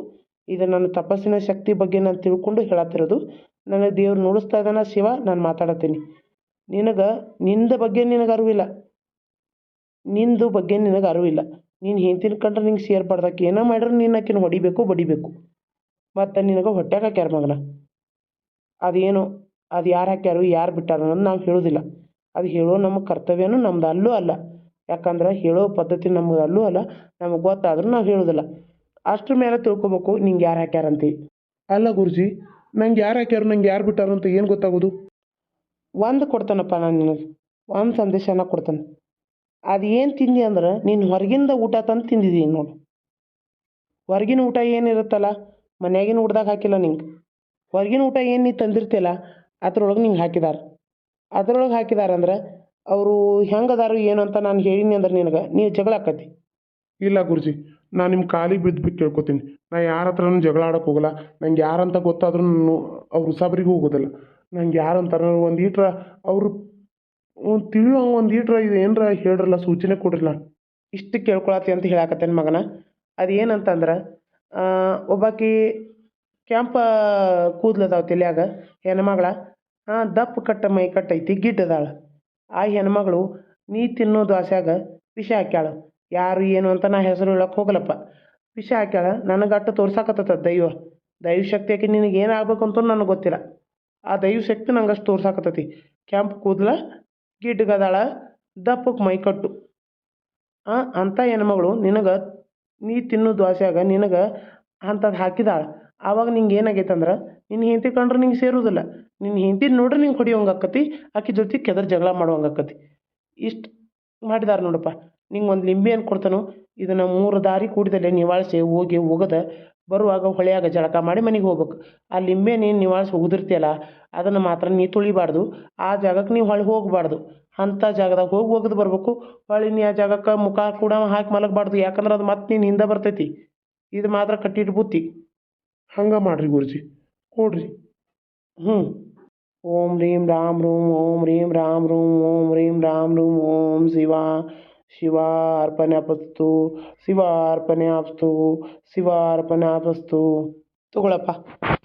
[SPEAKER 2] ಇದು ನನ್ನ ತಪಸ್ಸಿನ ಶಕ್ತಿ ಬಗ್ಗೆ ನಾನು ತಿಳ್ಕೊಂಡು ಹೇಳತ್ತಿರೋದು. ನನಗೆ ದೇವ್ರು ನೋಡಿಸ್ತಾ ಇದ್ದಾನ ಶಿವ, ನಾನು ಮಾತಾಡತ್ತೀನಿ. ನಿನಗೆ, ನಿಂದ ಬಗ್ಗೆ ನಿನಗೆ ಅರಿವಿಲ್ಲ. ನಿಂದು ಬಗ್ಗೆ ನಿನಗೆ ಅರಿವಿಲ್ಲ. ನೀನು ಹೆಂಡ್ತಿನ ಕಂಡ್ರೆ ನಿಂಗೆ ಸೇರ್ಪಡ್ದಕ್ಕೆ ಏನೋ ಮಾಡ್ರೆ ನೀನು ಆಕಿನ ಹೊಡಿಬೇಕು, ಬಡಿಬೇಕು. ಮತ್ತು ನಿನಗೆ ಹೊಟ್ಟೆಗೆ ಹಾಕ್ಯಾರ ಮಗನ. ಅದೇನು, ಅದು ಯಾರು ಹಾಕ್ಯಾರು, ಯಾರು ಬಿಟ್ಟಾರ ಅನ್ನೋದು ನಾವು ಹೇಳೋದಿಲ್ಲ. ಅದು ಹೇಳೋ ನಮ್ಮ ಕರ್ತವ್ಯನೂ ನಮ್ದು ಅಲ್ಲೂ ಅಲ್ಲ. ಯಾಕಂದ್ರೆ ಹೇಳೋ ಪದ್ಧತಿ ನಮ್ಗೆ ಅಲ್ಲೂ ಅಲ್ಲ. ನಮಗೆ ಗೊತ್ತಾದರೂ ನಾವು ಹೇಳೋದಿಲ್ಲ. ಅಷ್ಟ್ರ ಮೇಲೆ ತಿಳ್ಕೊಬೇಕು ನಿಂಗೆ ಯಾರು ಹಾಕ್ಯಾರಂತಿ
[SPEAKER 4] ಅಲ್ಲ ಗುರುಜಿ ನಂಗೆ ಯಾರು ಹಾಕ್ಯಾರು ನಂಗೆ ಯಾರು ಬಿಟ್ಟಾರು ಅಂತ ಏನು ಗೊತ್ತಾಗೋದು?
[SPEAKER 2] ಒಂದು ಕೊಡ್ತಾನಪ್ಪ ನಾನು ನಿನಗೆ. ಒಂದು ಸಂದೇಶನ ಕೊಡ್ತಾನೆ. ಅದು ಏನು ತಿಂದಿ ಅಂದ್ರೆ ನೀನು ಹೊರಗಿಂದ ಊಟ ತಂದು ತಿಂದಿದ್ದೀನಿ ನೋಡು. ಹೊರಗಿನ ಊಟ ಏನಿರುತ್ತಲ್ಲ ಮನ್ಯಾಗಿನ ಊಟದಾಗ ಹಾಕಿಲ್ಲ ನಿಂಗೆ. ಹೊರಗಿನ ಊಟ ಏನು ನೀ ತಂದಿರ್ತಿಲ್ಲ ಅದ್ರೊಳಗೆ ನಿಂಗೆ ಹಾಕಿದಾರೆ. ಅದ್ರೊಳಗೆ ಹಾಕಿದಾರಂದ್ರೆ ಅವರು ಹೆಂಗದಾರು ಏನು ಅಂತ ನಾನು ಹೇಳೀನಿ ಅಂದ್ರೆ ನಿನಗೆ, ನೀ ಜಗಳ ಆಕತಿ.
[SPEAKER 4] ಇಲ್ಲ ಗುರುಜಿ ನಾನು ನಿಮ್ಮ ಕಾಲಿಗೆ ಬಿದ್ದು ಬಿಟ್ಟು ಕೇಳ್ಕೊತೀನಿ. ನಾ ಯಾರ ಹತ್ರನೂ ಜಗಳ ಆಡೋಕೆ ಹೋಗಲ್ಲ. ನಂಗೆ ಯಾರಂತ ಗೊತ್ತಾದ್ರೂ ಅವ್ರ ಉಸಾಬರಿಗೂ ಹೋಗೋದಿಲ್ಲ. ನಂಗೆ ಯಾರಂತಾರ ಒಂದು ಈಟ್ರ ಅವರು ಒಂದು ತಿಳಿಯೋ ಒಂದು ಈಟ್ರ ಇದು ಏನರ ಹೇಳ್ರಲ್ಲ, ಸೂಚನೆ ಕೊಡ್ರಲ್ಲ.
[SPEAKER 2] ಇಷ್ಟು ಕೇಳ್ಕೊಳತಿ ಅಂತ ಹೇಳಾಕತ್ತೇನೆ ಮಗನ. ಅದು ಏನಂತಂದ್ರೆ ಒಬ್ಬಾಕಿ ಕೆಂಪ ಕೂದಲದಾವ ತಲೆಯಾಗ, ಹೆಣ್ಮಗಳ. ದಪ್ಪ ಕಟ್ಟ ಮೈ ಕಟ್ಟೈತಿ ಗಿಡ್ಡದಾಳ ಆ ಹೆಣ್ಮಗಳು ನೀ ತಿನ್ನೋ ದ್ವಾಸ್ಯಾಗ ವಿಷ ಹಾಕ್ಯಾಳ. ಯಾರು ಏನು ಅಂತ ನಾ ಹೆಸರು ಹೇಳಕ್ಕೆ ಹೋಗಲಪ್ಪ ವಿಷ ಹಾಕ್ಯಾಳ, ನನಗೆ ಅಟ್ಟು ತೋರ್ಸಾಕತ್ತದ ದೈವ. ದೈವ ಶಕ್ತಿ ಆಕೆ ನಿನಗೆ ಏನು ಆಗ್ಬೇಕು ಅಂತ ನನಗೆ ಗೊತ್ತಿಲ್ಲ. ಆ ದೈವ ಶಕ್ತಿ ನಂಗೆ ಅಷ್ಟು ತೋರ್ಸಾಕತ್ತೈತಿ. ಕೆಂಪು ಕೂದಲ ಗಿಡ್ಡಗದಾಳ ದಪ್ಪಕ್ಕೆ ಮೈ ಕಟ್ಟು. ಆ ಅಂಥ ಹೆಣ್ಮಗಳು ನಿನಗೆ ನೀ ತಿನ್ನೋ ದ್ವಾಸ್ಯಾಗ ನಿನಗೆ ಅಂಥದ್ದು ಹಾಕಿದಾಳ. ಆವಾಗ ನಿಂಗೆ ಏನಾಗೈತೆ ಅಂದ್ರೆ ನಿನ್ನ ಹೆಂಡತಿ ಕಂಡ್ರೆ ನಿಂಗೆ ಸೇರುವುದಿಲ್ಲ ನಿನ್ನ ಹೆಂಡತಿ ನೋಡ್ರೆ ನಿಂಗೆ ಹೊಡಿಯೋಂಗೆ ಆಕತಿ ಆಕೆ ಜೊತೆ ಕೆದರ್ ಜಗಳ ಮಾಡುವಂಗೆ ಆಕತಿ ಇಷ್ಟು ಮಾಡಿದಾರೆ ನೋಡಪ್ಪ. ನಿಂಗೆ ಒಂದು ಲಿಂಬೆ ಹಣ್ಣು ಕೊಡ್ತಾನೋ, ಇದನ್ನು ಮೂರು ದಾರಿ ಕೂಡಿದಲ್ಲಿ ನಿವಾಳಿಸಿ ಹೋಗಿ ಹೋಗದ ಬರುವಾಗ ಹೊಳೆಯಾಗ ಜಳಕ ಮಾಡಿ ಮನೆಗೆ ಹೋಗ್ಬೇಕು. ಆ ಲಿಂಬೆ ನೀನು ನಿವಾಳಿಸಿ ಒಗದಿರ್ತೀಯಲ್ಲ, ಅದನ್ನು ಮಾತ್ರ ನೀ ತುಳಿಬಾರ್ದು. ಆ ಜಾಗಕ್ಕೆ ನೀವು ಹೊಳೆ ಹೋಗಬಾರ್ದು. ಅಂಥ ಜಾಗದಾಗ ಹೋಗಿ ಒಗದು ಬರಬೇಕು. ಹೊಳೆ ನೀ ಆ ಜಾಗಕ್ಕೆ ಮುಖ ಕೂಡ ಹಾಕಿ ಮಲಗಬಾರ್ದು. ಯಾಕಂದ್ರೆ ಅದು ಮತ್ತೆ ನೀನು ಹಿಂದೆ ಬರ್ತೈತಿ. ಇದು ಮಾತ್ರ ಕಟ್ಟಿಟ್ಟು ಬುತ್ತಿ.
[SPEAKER 4] ಹಂಗೆ ಮಾಡ್ರಿ ಗುರುಜಿ, ಕೊಡ್ರಿ.
[SPEAKER 2] ಹ್ಞೂ ಓಂ ರೀಂ ರಾಮ್ ರೂಂ, ಓಂ ರೀಂ ರಾಮ್ ರೂಂ, ಓಂ ರೀಂ ರಾಮ್ ರೂಂ, ಓಂ ಶಿವ ಶಿವ ಅರ್ಪಣಾಪಸ್ತು ಶಿವ ಅರ್ಪಣಾಪಸ್ತು ಶಿವ ಅರ್ಪಣಾಪಸ್ತು ತಗೊಳಪ್ಪ,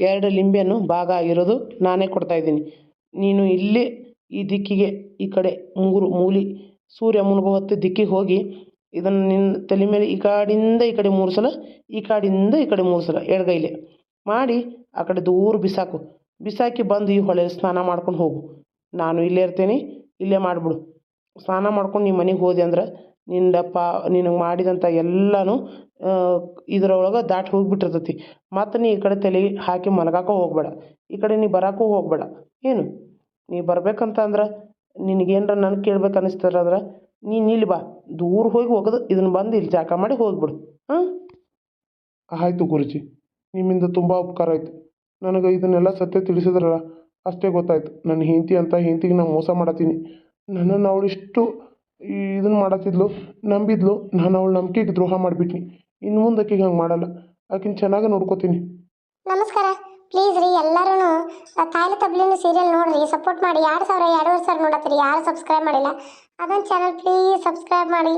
[SPEAKER 2] ಎರಡು ಲಿಂಬೆಯನ್ನು ಭಾಗ ಆಗಿರೋದು ನಾನೇ ಕೊಡ್ತಾ ಇದ್ದೀನಿ. ನೀನು ಇಲ್ಲಿ ಈ ದಿಕ್ಕಿಗೆ, ಈ ಕಡೆ ಮೂರು ಮೂಲಿ ಸೂರ್ಯ ಮುಳುಗೋ ಹೊತ್ತು ದಿಕ್ಕಿಗೆ ಹೋಗಿ, ಇದನ್ನು ನಿನ್ನ ತಲೆ ಮೇಲೆ ಈ ಕಾಡಿಂದ ಈ ಕಡೆ ಮೂರು ಸಲ, ಈ ಕಾಡಿಂದ ಈ ಕಡೆ ಮೂರು ಸಲ ಎಡಗೈಲಿ ಮಾಡಿ ಆ ಕಡೆ ದೂರ ಬಿಸಾಕು. ಬಿಸಾಕಿ ಬಂದು ಈ ಹೊಳೆ ಸ್ನಾನ ಮಾಡ್ಕೊಂಡು ಹೋಗು. ನಾನು ಇಲ್ಲೇ ಇರ್ತೇನೆ, ಇಲ್ಲೇ ಮಾಡಿಬಿಡು. ಸ್ನಾನ ಮಾಡ್ಕೊಂಡು ನಿಮ್ಮ ಮನೆಗೆ ಹೋದೆ ಅಂದ್ರೆ ನಿನ್ನಪ್ಪ ನಿನಗೆ ಮಾಡಿದಂಥ ಎಲ್ಲನೂ ಇದರೊಳಗೆ ದಾಟಿ ಹೋಗಿಬಿಟ್ಟಿರ್ತೈತಿ. ಮತ್ತು ನೀ ಈ ಕಡೆ ತಲೆ ಹಾಕಿ ಮಲಗಾಕ ಹೋಗಬೇಡ. ಈ ಕಡೆ ನೀ ಬರೋಕ್ಕೂ ಹೋಗಬೇಡ. ಏನು? ನೀ ಬರ್ಬೇಕಂತ ಅಂದ್ರೆ ನಿನಗೇನ್ರ ನನಗೆ ಕೇಳ್ಬೇಕು ಅನ್ನಿಸ್ತಾರ ಅಂದ್ರೆ ನೀನು ಇಲ್ಲಿ ಬಾ. ದೂರ ಹೋಗಿ ಹೋಗೋದು. ಇದನ್ನು ಬಂದು ಇಲ್ಲಿ ಜಾಕ ಮಾಡಿ ಹೋಗ್ಬಿಡು. ಹಾಂ?
[SPEAKER 4] ಆಯಿತು ಗುರುಜಿ. ನಿಮ್ಮಿಂದ ತುಂಬ ಉಪಕಾರ ಆಯಿತು. ನನಗೆ ಇದನ್ನೆಲ್ಲ ಸತ್ಯ ತಿಳಿಸಿದ್ರಲ್ಲ, ಅಷ್ಟೇ ಗೊತ್ತಾಯ್ತು. ನನ್ನ ಹೆಂಡತಿ ಅಂತ ಹೆಂಡತಿಗೆ ನಾನು ಮೋಸ ಮಾಡತ್ತೀನಿ. ನನ್ನನ್ನು ಅವಳು ಇಷ್ಟು ಇದನ್ನು ಮಾಡತ್ತಿದ್ಲು, ನಂಬಿದ್ಲು, ನಾನು ಅವಳ ನಂಬಿಕೆಗೆ ದ್ರೋಹ ಮಾಡಿಬಿಟ್ನಿ. ಇನ್ನು ಮುಂದೆ ಆಕೆಗೆ ಹಂಗೆ ಮಾಡಲ್ಲ. ಆಕಿನ ಚೆನ್ನಾಗಿ ನೋಡ್ಕೋತೀನಿ.
[SPEAKER 1] ನಮಸ್ಕಾರ. ಪ್ಲೀಸ್ ರೀ ಎಲ್ಲರೂ ಕಾಯಿಲೆ ತಬ್ಲಿನ ಸೀರಿಯಲ್ ನೋಡ್ರಿ. ಸಪೋರ್ಟ್ ಮಾಡಿ. ಎರಡು ಸಾವಿರ, ಎರಡೂವರೆ ಸಾವಿರ ನೋಡತ್ತೀರಿ. ಯಾರು ಸಬ್ಸ್ಕ್ರೈಬ್ ಮಾಡಿಲ್ಲ, ಅದೊಂದು ಚಾನಲ್ ಪ್ಲೀಸ್ ಸಬ್ಸ್ಕ್ರೈಬ್ ಮಾಡಿ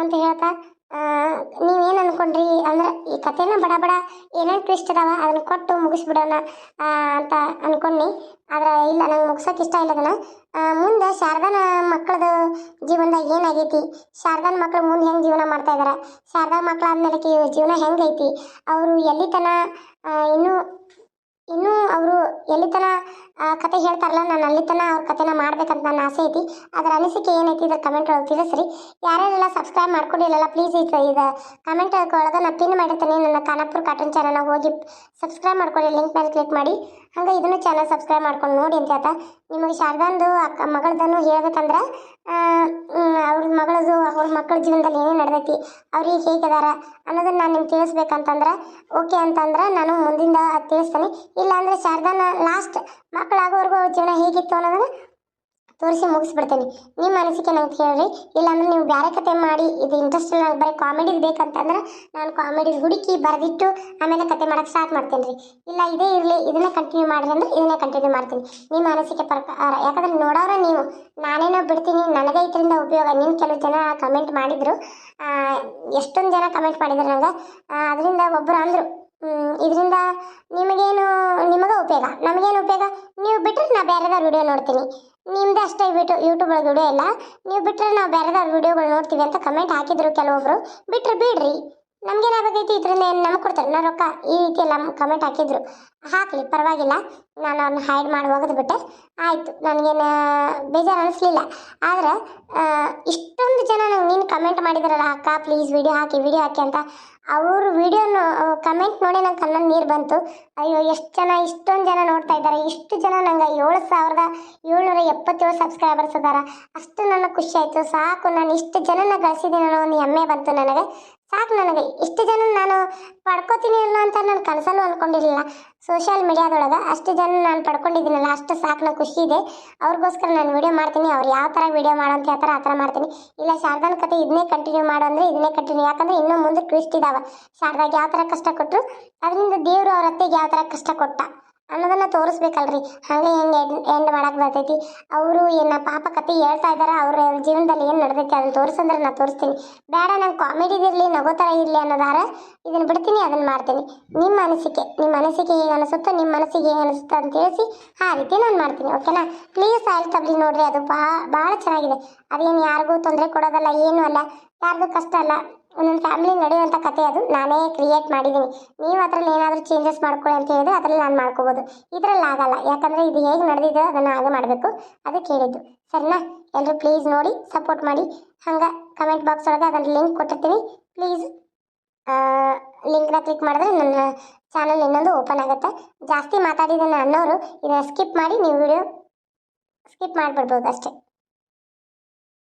[SPEAKER 1] ಅಂತ ಹೇಳ್ತಾ ನೀವೇನು ಅಂದ್ಕೊಂಡ್ರಿ ಅಂದ್ರೆ ಈ ಕಥೆನ ಬಡ ಬಡ ಏನೇನು ಟ್ವಿಸ್ಟ್ ಅದಾವ ಅದನ್ನ ಕೊಟ್ಟು ಮುಗಿಸ್ಬಿಡೋಣ ಅಂತ ಅನ್ಕೊಂಡಿ ಆದ್ರೆ ಇಲ್ಲ, ನಂಗೆ ಮುಗಿಸೋಕೆ ಇಷ್ಟ ಇಲ್ಲ ಅದನ್ನು. ಮುಂದೆ ಶಾರದಾನ ಮಕ್ಕಳದು ಜೀವನದಾಗ ಏನಾಗೈತಿ? ಶಾರದಾನ ಮಕ್ಕಳು ಮುಂದೆ ಹೆಂಗೆ ಜೀವನ ಮಾಡ್ತಾ ಇದ್ದಾರೆ ಶಾರದಾ ಮಕ್ಕಳಾದ್ಮೇಲೆ ಜೀವನ ಹೆಂಗೈತಿ? ಅವರು ಎಲ್ಲಿ ತನ ಇನ್ನೂ ಇನ್ನೂ ಅವರು ಎಲ್ಲಿ ತನ ಕತೆ ಹೇಳ್ತಾರಲ್ಲ, ನಾನು ಅಲ್ಲಿ ತನ ಅವ್ರ ಕತೆನ ಮಾಡ್ಬೇಕಂತ ನನ್ನ ಆಸೆ ಐತಿ. ಅದರ ಅನಿಸಿಕೆ ಏನೈತಿ ಇದ್ರ ಕಮೆಂಟ್ ಒಳಗೆ ತಿಳಿಸ್ರಿ. ಯಾರ್ಯಾರೆಲ್ಲ ಸಬ್ಸ್ಕ್ರೈಬ್ ಮಾಡ್ಕೊಂಡಿಲ್ಲಲ್ಲ ಪ್ಲೀಸ್ ಇದು ಇದು ಕಮೆಂಟ್ ಒಳಗೆ ನಾನು ಪಿನ್ ಮಾಡಿರ್ತೀನಿ. ನನ್ನ ಖಾನಾಪುರ ಕಾರ್ಟೂನ್ ಚಾನಲ್ನ ಹೋಗಿ ಸಬ್ಸ್ಕ್ರೈಬ್ ಮಾಡ್ಕೊಳ್ಳಿ ಲಿಂಕ್ ಮೇಲೆ ಕ್ಲಿಕ್ ಮಾಡಿ. ಹಂಗೆ ಇದನ್ನು ಚಾನಲ್ ಸಬ್ಸ್ಕ್ರೈಬ್ ಮಾಡ್ಕೊಂಡು ನೋಡಿ ಅಂತ ಹೇಳ್ತಾ. ನಿಮಗೆ ಶಾರದಾಂದು ಅಕ್ಕ ಮಗಳದನ್ನು ಹೇಳ್ಬೇಕಂದ್ರೆ ಅವ್ರ ಮಗಳದು, ಅವ್ರ ಮಕ್ಕಳ ಜೀವನದಲ್ಲಿ ಏನೇ ನಡೆದೈತಿ ಅವ್ರಿಗೆ ಹೇಗಿದಾರ ಅನ್ನೋದನ್ನು ನಾನು ನಿಮ್ಗೆ ತಿಳಿಸ್ಬೇಕಂತಂದ್ರೆ ಓಕೆ ಅಂತಂದ್ರೆ ನಾನು ಮುಂದಿಂದ ತಿಳಿಸ್ತೀನಿ. ಇಲ್ಲಾಂದ್ರೆ ಶಾರದಾನ ಲಾಸ್ಟ್ ಮಕ್ಕಳಾಗೋವರೆಗೂ ಅವ್ರ ಜೀವನ ಹೇಗಿತ್ತು ಅನ್ನೋದನ್ನ ತೋರಿಸಿ ಮುಗಿಸ್ಬಿಡ್ತೀನಿ. ನಿಮ್ಮ ಅನಿಸಿಕೆ ನಂಗೆ ಹೇಳ್ರಿ. ಇಲ್ಲಾಂದ್ರೆ ನೀವು ಬೇರೆ ಕತೆ ಮಾಡಿ, ಇದು ಇಂಟ್ರೆಸ್ಟ್ ನಂಗೆ ಬರೀ ಕಾಮಿಡಿದು ಬೇಕಂತಂದ್ರೆ ನಾನು ಕಾಮಿಡಿ ಹುಡುಕಿ ಬರೆದಿಟ್ಟು ಆಮೇಲೆ ಕತೆ ಮಾಡೋಕೆ ಸ್ಟಾರ್ಟ್ ಮಾಡ್ತೀನಿ ರೀ ಇಲ್ಲ, ಇದೇ ಇರಲಿ, ಇದನ್ನೇ ಕಂಟಿನ್ಯೂ ಮಾಡಿರಿ ಅಂದ್ರೆ ಇದನ್ನೇ ಕಂಟಿನ್ಯೂ ಮಾಡ್ತೀನಿ. ನಿಮ್ಮ ಅನಿಸಿಕೆ ಪ್ರಕಾರ, ಯಾಕಂದ್ರೆ ನೋಡೋರ ನೀವು, ನಾನೇನೋ ಬಿಡ್ತೀನಿ, ನನಗೆ ಇದರಿಂದ ಉಪಯೋಗ, ನೀನು ಕೆಲವು ಜನ ಕಮೆಂಟ್ ಮಾಡಿದರು ಎಷ್ಟೊಂದು ಜನ ಕಮೆಂಟ್ ಮಾಡಿದ್ರು ನನಗೆ ಅದರಿಂದ ಒಬ್ಬರು ಅಂದರು ಇದರಿಂದ ನಿಮಗೇನು, ನಿಮಗೆ ಉಪಯೋಗ, ನಮಗೇನು ಉಪಯೋಗ? ನೀವು ಬಿಟ್ಟರೆ ನಾ ಬೇರೆದವ್ರ ವಿಡಿಯೋ ನೋಡ್ತೀನಿ. ನಿಮ್ದು ಅಷ್ಟೇ ಬಿಟ್ಟು ಯೂಟ್ಯೂಬ್ ವಿಡಿಯೋ ಇಲ್ಲ. ನೀವು ಬಿಟ್ಟರೆ ನಾವು ಬೇರೆದವ್ರ ವಿಡಿಯೋಗಳು ನೋಡ್ತೀವಿ ಅಂತ ಕಮೆಂಟ್ ಹಾಕಿದ್ರು ಕೆಲವೊಬ್ರು. ಬಿಟ್ಟರೆ ಬಿಡ್ರಿ. ನಮ್ಗೇನಾಗಬೇಕೈತಿ ಇದರಿಂದ ಏನು ನಮ್ಗೆ ಕೊಡ್ತಾರೆ. ನಾ ರೊಕ್ಕ ಈ ರೀತಿ ಎಲ್ಲ ಕಮೆಂಟ್ ಹಾಕಿದ್ರು. ಹಾಕಲಿ, ಪರವಾಗಿಲ್ಲ. ನಾನು ಅವ್ರನ್ನ ಹೈಡ್ ಮಾಡಿ ಒಗೆದು ಬಿಟ್ಟೆ ಆಯಿತು, ನನಗೇನು ಬೇಜಾರು ಅನಿಸ್ಲಿಲ್ಲ. ಆದ್ರೆ ಇಷ್ಟೊಂದು ಜನ ನಂಗೆ ನೀನು ಕಮೆಂಟ್ ಮಾಡಿದಾರಲ್ಲ, ಅಕ್ಕ ಪ್ಲೀಸ್ ವಿಡಿಯೋ ಹಾಕಿ ವಿಡಿಯೋ ಹಾಕಿ ಅಂತ ಅವ್ರ ವಿಡಿಯೋನು ಕಮೆಂಟ್ ನೋಡಿ ನಂಗೆ ಕಣ್ಣಲ್ಲಿ ನೀರು ಬಂತು. ಅಯ್ಯೋ, ಎಷ್ಟು ಜನ, ಇಷ್ಟೊಂದು ಜನ ನೋಡ್ತಾ ಇದ್ದಾರೆ. ಇಷ್ಟು ಜನ ನಂಗೆ ಏಳು ಸಾವಿರದ ಏಳ್ನೂರ ಎಪ್ಪತ್ತೇಳು ಸಬ್ಸ್ಕ್ರೈಬರ್ಸ್ ಅದಾರ. ಅಷ್ಟು ನನಗೆ ಖುಷಿ ಆಯಿತು. ಸಾಕು, ನಾನು ಇಷ್ಟು ಜನನ ಗಳಿಸಿದ್ದೀನಿ ಅನ್ನೋ ಒಂದು ಹೆಮ್ಮೆ ಬಂತು ನನಗೆ. ಸಾಕು ನನಗೆ. ಇಷ್ಟು ಜನ ನಾನು ಪಡ್ಕೋತೀನಿ ಅನ್ನೋ ಅಂತ ನಾನು ಕನಸಲ್ಲೂ ಅಂದ್ಕೊಂಡಿರಲಿಲ್ಲ ಸೋಷಿಯಲ್ ಮೀಡಿಯಾದೊಳಗೆ ಅಷ್ಟು ಜನ ನಾನು ಪಡ್ಕೊಂಡಿದ್ದೀನಲ್ಲ, ಅಷ್ಟು ಸಾಕು ನಾನು ಖುಷಿ ಇದೆ. ಅವ್ರಿಗೋಸ್ಕರ ನಾನು ವಿಡಿಯೋ ಮಾಡ್ತೀನಿ, ಅವ್ರು ಯಾವ ಥರ ವಿಡಿಯೋ ಮಾಡೋ ಅಂತ ಹೇಳ್ತಾರೆ ಆ ಥರ ಮಾಡ್ತೀನಿ. ಇಲ್ಲ, ಶಾರದಾನ ಕತೆ ಇದನ್ನೇ ಕಂಟಿನ್ಯೂ ಮಾಡೋ ಅಂದರೆ ಇದನ್ನೇ ಕಂಟಿನ್ಯೂ ಯಾಕಂದರೆ ಇನ್ನೂ ಮುಂದೆ ಟ್ವಿಸ್ಟ್ ಇದ್ದಾವೆ ಶಾರದಾಗ ಯಾವ ಥರ ಕಷ್ಟ ಕೊಟ್ಟರು ಅದರಿಂದ ದೇವರು ಅವ್ರ ಅತ್ತೆಗೆ ಯಾವ ಥರ ಕಷ್ಟ ಕೊಟ್ಟ. ಅನ್ನೋದನ್ನ ತೋರಿಸ್ಬೇಕಲ್ರಿ. ಹಂಗೆ ಹೆಂಗೆ ಎಂಡ್ ಮಾಡಕ್ಕೆ ಬರ್ತೈತಿ. ಅವರು ಏನ ಪಾಪ ಕತೆ ಹೇಳ್ತಾ ಇದ್ದಾರೆ ಅವ್ರ ಜೀವನದಲ್ಲಿ ಏನು ನಡೆದೈತಿ ಅದನ್ನ ತೋರಿಸಂದ್ರೆ ನಾನು ತೋರಿಸ್ತೀನಿ. ಬೇಡ, ನಂಗೆ ಕಾಮಿಡಿದಿರಲಿ ನಗೋ ಥರ ಇರಲಿ ಅನ್ನೋದಾರ ಇದನ್ನು ಬಿಡ್ತೀನಿ ಅದನ್ನು ಮಾಡ್ತೀನಿ. ನಿಮ್ಮ ಅನಿಸಿಕೆ ನಿಮ್ಮ ಅನಿಸಿಕೆ ಹೇಗೆ ಅನಿಸುತ್ತೋ, ನಿಮ್ಮ ಮನಸ್ಸಿಗೆ ಹೇಗೆ ಅನಿಸುತ್ತೋ ಅಂತ ತಿಳಿಸಿ, ಆ ರೀತಿ ನಾನು ಮಾಡ್ತೀನಿ, ಓಕೆನಾ? ಪ್ಲೀಸ್ ಆಯಿಲ್ ತಬ್ಲಿ ನೋಡ್ರಿ, ಅದು ಬಹಳ ಭಾಳ ಚೆನ್ನಾಗಿದೆ. ಅದೇನು ಯಾರಿಗೂ ತೊಂದರೆ ಕೊಡೋದಲ್ಲ, ಏನೂ ಅಲ್ಲ. ಯಾರ್ದು ಕಷ್ಟ ಅಲ್ಲ. ಒಂದೊಂದು ಫ್ಯಾಮಿಲಿ ನಡೆಯುವಂಥ ಕತೆ ಅದು. ನಾನೇ ಕ್ರಿಯೇಟ್ ಮಾಡಿದ್ದೀನಿ. ನೀವು ಅದರಲ್ಲಿ ಏನಾದರೂ ಚೇಂಜಸ್ ಮಾಡ್ಕೊಳ್ಳಿ ಅಂತ ಹೇಳಿದ್ರೆ ಅದರಲ್ಲಿ ನಾನು ಮಾಡ್ಕೋಬೋದು. ಇದರಲ್ಲಿ ಆಗಲ್ಲ. ಯಾಕಂದರೆ ಇದು ಹೇಗೆ ನಡೆದಿದೆ ಅದನ್ನು ಹಾಗೆ ಮಾಡಬೇಕು. ಅದಕ್ಕೆ ಹೇಳಿದ್ದು. ಸರಿನಾ? ಎಲ್ಲರೂ ಪ್ಲೀಸ್ ನೋಡಿ ಸಪೋರ್ಟ್ ಮಾಡಿ. ಹಂಗೆ ಕಮೆಂಟ್ ಬಾಕ್ಸ್ ಒಳಗೆ ಅದನ್ನು ಲಿಂಕ್ ಕೊಟ್ಟಿರ್ತೀನಿ. ಪ್ಲೀಸ್ ಲಿಂಕ್ನ ಕ್ಲಿಕ್ ಮಾಡಿದ್ರೆ ನನ್ನ ಚಾನಲ್ ಇನ್ನೊಂದು ಓಪನ್ ಆಗುತ್ತೆ. ಜಾಸ್ತಿ ಮಾತಾಡಿದ್ದೇನೆ ಅನ್ನೋರು, ಇದನ್ನು ಸ್ಕಿಪ್ ಮಾಡಿ, ನೀವು ವಿಡಿಯೋ ಸ್ಕಿಪ್ ಮಾಡಿಬಿಡ್ಬೋದು ಅಷ್ಟೇ.